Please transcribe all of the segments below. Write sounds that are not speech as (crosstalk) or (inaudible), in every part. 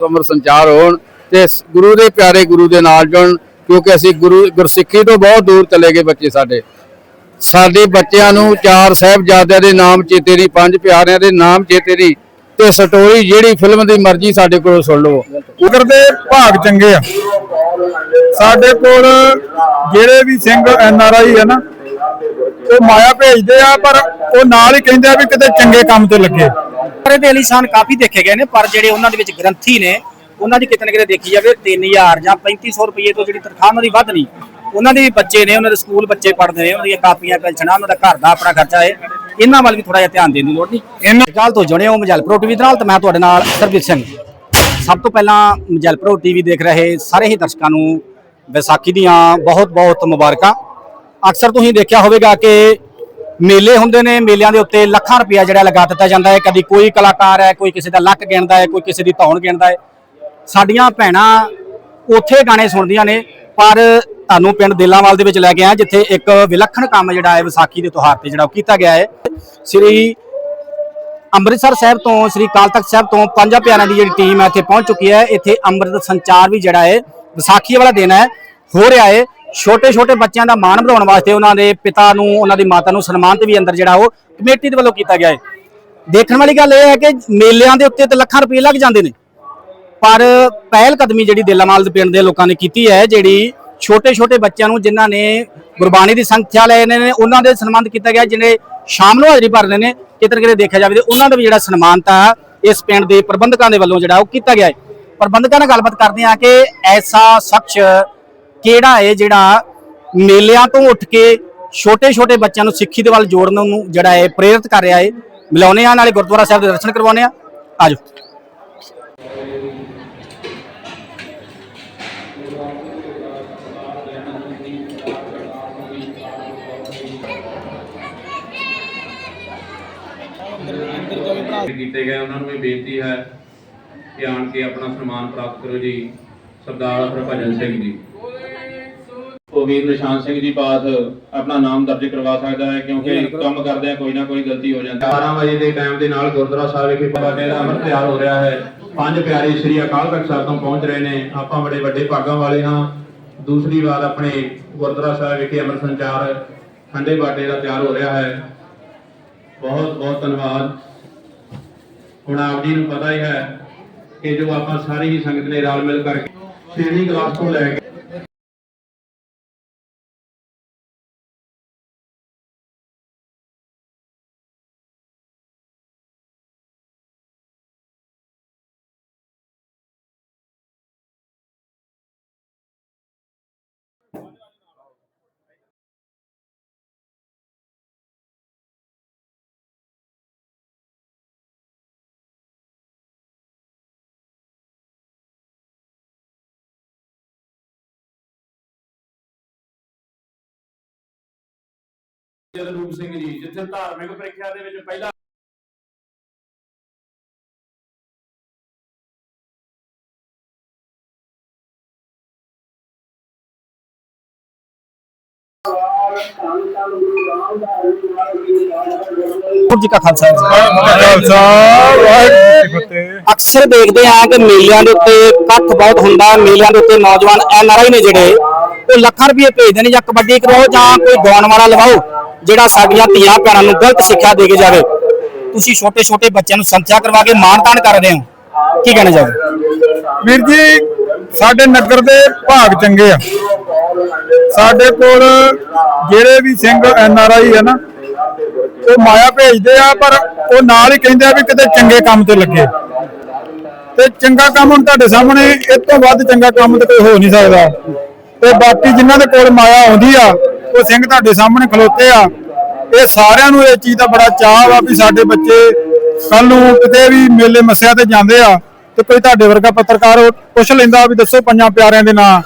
ਅਮਰ ਸੰਚਾਰ ਹੋਣ ਤੇ ਗੁਰੂ ਦੇ ਪਿਆਰੇ ਗੁਰੂ ਦੇ ਨਾਲ ਜੁੜਨ, ਕਿਉਂਕਿ ਅਸੀਂ ਗੁਰੂ ਗੁਰਸਿੱਖੀ ਤੋਂ ਬਹੁਤ ਦੂਰ ਚਲੇ ਗਏ ਬੱਚੇ ਸਾਡੇ। ਸਾਡੇ ਬੱਚਿਆਂ ਨੂੰ ਚਾਰ ਸਾਹਿਬਜ਼ਾਦਿਆਂ ਦੇ ਨਾਮ ਚੇਤੇ ਦੀ ਪੰਜ ਪਿਆਰਿਆਂ ਦੇ ਨਾਮ ਚੇਤੇ ਦੀ ਤੇ ਸਟੋਰੀ ਜਿਹੜੀ ਫਿਲਮ ਦੀ ਮਰਜ਼ੀ ਸਾਡੇ ਕੋਲ ਸੁਣ ਲਓ ਉਧਰ ਦੇ ਭਾਗ ਚੰਗੇ ਆ। ਸਾਡੇ ਕੋਲ ਜਿਹੜੇ ਵੀ ਸਿੰਘ ਐਨ ਆਰ ਆਈ ਆ ਨਾ ਉਹ ਮਾਇਆ ਭੇਜਦੇ ਆ ਪਰ ਉਹ ਨਾਲ ਹੀ ਕਹਿੰਦੇ ਆ ਵੀ ਕਿਤੇ ਚੰਗੇ ਕੰਮ ਤੇ ਲੱਗੇ। ਪਰ ਇਹਦੇ ਲਿਸਾਨ ਕਾਫੀ ਦੇਖੇ ਗਏ ਨੇ ਪਰ ਜਿਹੜੇ ਉਹਨਾਂ ਦੇ ਵਿੱਚ ਗ੍ਰੰਥੀ ਨੇ ਉਹਨਾਂ ਦੀ ਕਿਤੇ ਨਾ ਕਿਤੇ ਦੇਖੀ ਜਾਵੇ 3000 ਜਾਂ 3500 ਰੁਪਏ ਤੋਂ ਜਿਹੜੀ ਤਨਖਾਹ ਉਹਨਾਂ ਦੀ ਵੱਧ ਨਹੀਂ। ਉਹਨਾਂ ਦੇ ਵੀ ਬੱਚੇ ਨੇ ਉਹਨਾਂ ਦੇ ਸਕੂਲ ਬੱਚੇ ਪੜ੍ਹਦੇ ਨੇ ਉਹਨਾਂ ਦੀਆਂ ਕਾਪੀਆਂ ਪੈਨਸ਼ਨਾਂ ਉਹਨਾਂ ਦਾ ਘਰ ਦਾ ਆਪਣਾ ਖਰਚਾ ਹੈ। ਇਹਨਾਂ ਵੱਲ ਵੀ ਥੋੜਾ ਜਿਹਾ ਧਿਆਨ ਦੇਣ ਦੀ ਲੋੜ ਨਹੀਂ। ਇਹਨਾਂ ਕੱਲ ਤੋਂ ਜੁੜੇ ਹੋ ਮਜਲਪ੍ਰੋ ਟੀਵੀ ਦੇ ਨਾਲ ਤੇ ਮੈਂ ਤੁਹਾਡੇ ਨਾਲ ਸਰਬਜੀਤ ਸਿੰਘ। ਸਭ ਤੋਂ ਪਹਿਲਾਂ ਮਜਲਪ੍ਰੋ ਟੀਵੀ ਦੇਖ ਰਹੇ ਸਾਰੇ ਹੀ ਦਰਸ਼ਕਾਂ ਨੂੰ ਵਿਸਾਖੀ ਦੀਆਂ ਬਹੁਤ-ਬਹੁਤ ਮੁਬਾਰਕਾਂ। ਅਕਸਰ ਤੁਸੀਂ ਦੇਖਿਆ ਹੋਵੇਗਾ ਕਿ ਮੇਲੇ ਹੁੰਦੇ ਨੇ, ਮੇਲਿਆਂ ਦੇ ਉੱਤੇ ਲੱਖਾਂ ਰੁਪਇਆ ਜਿਹੜਾ ਲਗਾ ਦਿੱਤਾ ਜਾਂਦਾ ਹੈ। ਕਦੀ ਕੋਈ ਕਲਾਕਾਰ ਹੈ, ਕੋਈ ਕਿਸੇ ਦਾ ਲੱਕ ਗਿਣਦਾ ਹੈ, ਕੋਈ ਕਿਸੇ ਦੀ ਧੌਣ ਗਿਣਦਾ ਹੈ। ਸਾਡੀਆਂ ਭੈਣਾਂ ਉੱਥੇ ਗਾਣੇ ਸੁਣਦੀਆਂ ਨੇ, ਪਰ ਤੁਹਾਨੂੰ ਪਿੰਡ ਦੇਲਾਵਾਲ ਦੇ ਵਿੱਚ ਲੈ ਕੇ ਆਇਆ, ਜਿੱਥੇ ਇੱਕ ਵਿਲੱਖਣ ਕੰਮ ਜਿਹੜਾ ਹੈ, ਵਿਸਾਖੀ ਦੇ ਤਿਉਹਾਰ ਤੇ ਜਿਹੜਾ ਉਹ ਕੀਤਾ ਗਿਆ ਹੈ। ਸ੍ਰੀ ਅੰਮ੍ਰਿਤਸਰ ਸਾਹਿਬ ਤੋਂ, ਸ੍ਰੀ ਅਕਾਲ ਤਖਤ ਸਾਹਿਬ ਤੋਂ ਪੰਜਾਂ ਪਿਆਰਿਆਂ ਦੀ ਜਿਹੜੀ ਟੀਮ ਹੈ, ਇੱਥੇ ਪਹੁੰਚ ਚੁੱਕੀ ਹੈ। ਇੱਥੇ ਅੰਮ੍ਰਿਤ ਸੰਚਾਰ ਵੀ ਜਿਹੜਾ ਹੈ, ਵਿਸਾਖੀ ਵਾਲਾ ਦਿਨ ਹੈ, ਹੋ ਰਿਹਾ ਹੈ। ਛੋਟੇ ਛੋਟੇ ਬੱਚਿਆਂ ਦਾ ਮਾਣ ਵਧਾਉਣ ਵਾਸਤੇ ਉਹਨਾਂ ਦੇ ਪਿਤਾ ਨੂੰ, ਉਹਨਾਂ ਦੀ ਮਾਤਾ ਨੂੰ ਸਨਮਾਨਿਤ ਵੀ ਅੰਦਰ ਜਿਹੜਾ ਉਹ ਕਮੇਟੀ ਦੇ ਵੱਲੋਂ ਕੀਤਾ ਗਿਆ ਹੈ। ਦੇਖਣ ਵਾਲੀ ਗੱਲ ਇਹ ਹੈ ਕਿ ਮੇਲਿਆਂ ਦੇ ਉੱਤੇ ਤਾਂ ਲੱਖਾਂ ਰੁਪਏ ਲੱਗ ਜਾਂਦੇ ਨੇ। ਪਰ ਪਹਿਲ ਕਦਮੀ ਜਿਹੜੀ ਦੇਲਾਮਾਲ ਦੇ ਪਿੰਡ ਦੇ ਲੋਕਾਂ ਨੇ ਕੀਤੀ ਹੈ, ਜਿਹੜੀ ਛੋਟੇ ਛੋਟੇ ਬੱਚਿਆਂ ਨੂੰ ਜਿਨ੍ਹਾਂ ਨੇ ਗੁਰਬਾਣੀ ਦੀ ਸੰਖਿਆ ਲੈ ਨੇ, ਉਹਨਾਂ ਦੇ ਸਨਮਾਨਿਤ ਕੀਤਾ ਗਿਆ, ਜਿਹਨੇ ਸ਼ਾਮ ਨੂੰ ਹਾਜ਼ਰੀ ਭਰਦੇ ਨੇ ਕਿਤੇ ਕਿਤੇ ਦੇਖਿਆ ਜਾਵੇ ਤੇ ਉਹਨਾਂ ਦਾ ਵੀ ਜਿਹੜਾ ਸਨਮਾਨਤਾ ਇਸ ਪਿੰਡ ਦੇ ਪ੍ਰਬੰਧਕਾਂ ਦੇ ਵੱਲੋਂ ਜਿਹੜਾ ਉਹ ਕੀਤਾ ਗਿਆ ਹੈ। ਪ੍ਰਬੰਧਕਾਂ ਨਾਲ ਗੱਲਬਾਤ ਕਰਦੇ ਆ ਕਿ ਐਸਾ ਸ਼ਖਸ ਕਿਹੜਾ ਹੈ ਜਿਹੜਾ ਮੇਲਿਆਂ ਤੋਂ ਉੱਠ ਕੇ ਛੋਟੇ ਛੋਟੇ ਬੱਚਿਆਂ ਨੂੰ ਸਿੱਖੀ ਦੇ ਵੱਲ ਜੋੜਨ ਨੂੰ ਜਿਹੜਾ ਹੈ ਪ੍ਰੇਰਿਤ ਕਰ ਰਿਹਾ ਹੈ ਮਿਲਾਉਂਦੇ ਆ ਨਾਲੇ ਗੁਰਦੁਆਰਾ ਸਾਹਿਬ ਦੇ ਦਰਸ਼ਨ ਕਰਵਾਉਂਦੇ ਆ ਆਜੋ। ਕੀਤੇ ਗਏ ਉਹਨਾਂ ਨੂੰ ਵੀ ਬੇਨਤੀ ਹੈ ਕਿ ਆਣ ਕੇ ਆਪਣਾ ਸਨਮਾਨ ਪ੍ਰਾਪਤ ਕਰੋ ਜੀ, ਸਰਦਾਰ ਹਰਭਜਨ ਸਿੰਘ ਜੀ। ਵੀਰ ਨਿਸ਼ਾਨ ਸਿੰਘ ਜੀ ਬਾਅਦ ਆਪਣਾ ਨਾਮ ਦਰਜ ਕਰਵਾ ਸਕਦਾ ਹੈ ਕਿਉਂਕਿ ਕੰਮ ਕਰਦਿਆਂ ਕੋਈ ਨਾ ਕੋਈ ਗਲਤੀ ਹੋ ਜਾਂਦੀ ਹੈ। 12 ਵਜੇ ਦੇ ਟਾਈਮ ਦੇ ਨਾਲ ਗੁਰਦੁਆਰਾ ਸਾਹਿਬ ਵਿਖੇ ਬਾਬੇ ਦਾ ਅਮਰ ਤਿਆਰ ਹੋ ਰਿਹਾ ਹੈ। ਪੰਜ ਪਿਆਰੇ ਸ੍ਰੀ ਅਕਾਲ ਤਖਤ ਸਾਹਿਬ ਤੋਂ ਪਹੁੰਚ ਰਹੇ ਨੇ। ਆਪਾਂ ਬੜੇ ਵੱਡੇ ਭਾਗਾਂ ਵਾਲੇ ਹਾਂ। ਦੂਸਰੀ ਵਾਰ ਆਪਣੇ ਗੁਰਦੁਆਰਾ ਸਾਹਿਬ ਵਿਖੇ ਅਮਰ ਸੰਚਾਰ ਠੰਡੇ ਬਾਟੇ ਦਾ ਤਿਆਰ ਹੋ ਰਿਹਾ ਹੈ। ਬਹੁਤ ਬਹੁਤ ਧੰਨਵਾਦ। ਹੁਣ ਆਪ ਜੀ ਨੂੰ ਪਤਾ ਹੀ ਹੈ ਕਿ ਜੋ ਆਪਾਂ ਸਾਰੀ ਹੀ ਸੰਗਤ ਨੇ ਰਲ ਮਿਲ ਕਰਕੇ ਛੇਵੀਂ ਕਲਾਸ ਤੋਂ ਲੈ ਕੇ ਜਗਰੂਪ ਸਿੰਘ ਜੀ ਜਿੱਥੇ ਧਾਰਮਿਕ ਪ੍ਰੀਖਿਆ ਦੇ ਵਿੱਚ ਪਹਿਲਾ ਜੀ ਕਾ ਖਾਲਸਾ ਖਾਲਸਾ ਅਕਸਰ ਦੇਖਦੇ ਆ ਕਿ ਮੇਲਿਆਂ ਦੇ ਉੱਤੇ ਇਕੱਠ ਬਹੁਤ ਹੁੰਦਾ ਮੇਲਿਆਂ ਦੇ ਉੱਤੇ ਨੌਜਵਾਨ ਐਨ ਆਰ ਆਈ ਨੇ ਜਿਹੜੇ ਉਹ ਲੱਖਾਂ ਰੁਪਏ ਭੇਜਦੇ ਨੇ ਜਾਂ ਕਬੱਡੀ ਕਰਾਓ ਜਾਂ ਕੋਈ ਗਾਉਣ ਵਾਲਾ ਲਵਾਓ। ਜਿਹੜਾ ਸਾਡੀਆਂ ਧੀਆਂ ਭੈਣਾਂ ਨੂੰ ਗਲਤ ਸਿੱਖਿਆ ਦੇ ਕੇ ਜਾਵੇ, ਤੁਸੀਂ ਛੋਟੇ ਛੋਟੇ ਬੱਚਿਆਂ ਨੂੰ ਸੰਥਿਆ ਕਰਵਾ ਕੇ ਮਾਣ-ਤਾਣ ਕਰਦੇ ਹੋ। ਕੀ ਕਹਿਣਾ ਚਾਹੋਗੇ? ਵੀਰ ਜੀ, ਸਾਡੇ ਨਗਰ ਦੇ ਭਾਗ ਚੰਗੇ ਆ। ਸਾਡੇ ਕੋਲ ਜਿਹੜੇ ਵੀ ਸਿੰਘ ਐਨ ਆਰ ਆਈ ਹੈ ਨਾ, ਉਹ ਮਾਇਆ ਭੇਜਦੇ ਆ, ਪਰ ਉਹ ਨਾਲ ਹੀ ਕਹਿੰਦੇ ਆ ਵੀ ਕਿਤੇ ਚੰਗੇ ਕੰਮ ਤੇ ਲੱਗੇ। ਤੇ ਚੰਗਾ ਕੰਮ ਹੁਣ ਤੁਹਾਡੇ ਸਾਹਮਣੇ, ਇਹ ਤੋਂ ਵੱਧ ਚੰਗਾ ਕੰਮ ਤੇ ਕੋਈ ਹੋ ਨਹੀਂ ਸਕਦਾ। ਤੇ ਬਾਕੀ ਜਿਨ੍ਹਾਂ ਦੇ ਕੋਲ ਮਾਇਆ ਆਉਂਦੀ ਆ ਉਹ ਸਿੰਘ ਤੁਹਾਡੇ ਸਾਹਮਣੇ ਖਲੋਤੇ ਆ। ਇਹ ਸਾਰਿਆਂ ਨੂੰ ਇਹ ਚੀਜ਼ ਦਾ ਬੜਾ ਚਾਹ ਵਾ ਵੀ ਸਾਡੇ ਬੱਚੇ ਕੱਲ ਨੂੰ ਕਿਤੇ ਵੀ ਮੇਲੇ ਮੱਸਿਆ ਤੇ ਜਾਂਦੇ ਆ ਤੇ ਕੋਈ ਤੁਹਾਡੇ ਵਰਗਾ ਪੱਤਰਕਾਰ ਪੁੱਛ ਲੈਂਦਾ ਵੀ ਦੱਸੋ ਪੰਜਾਂ ਪਿਆਰਿਆਂ ਦੇ ਨਾਂ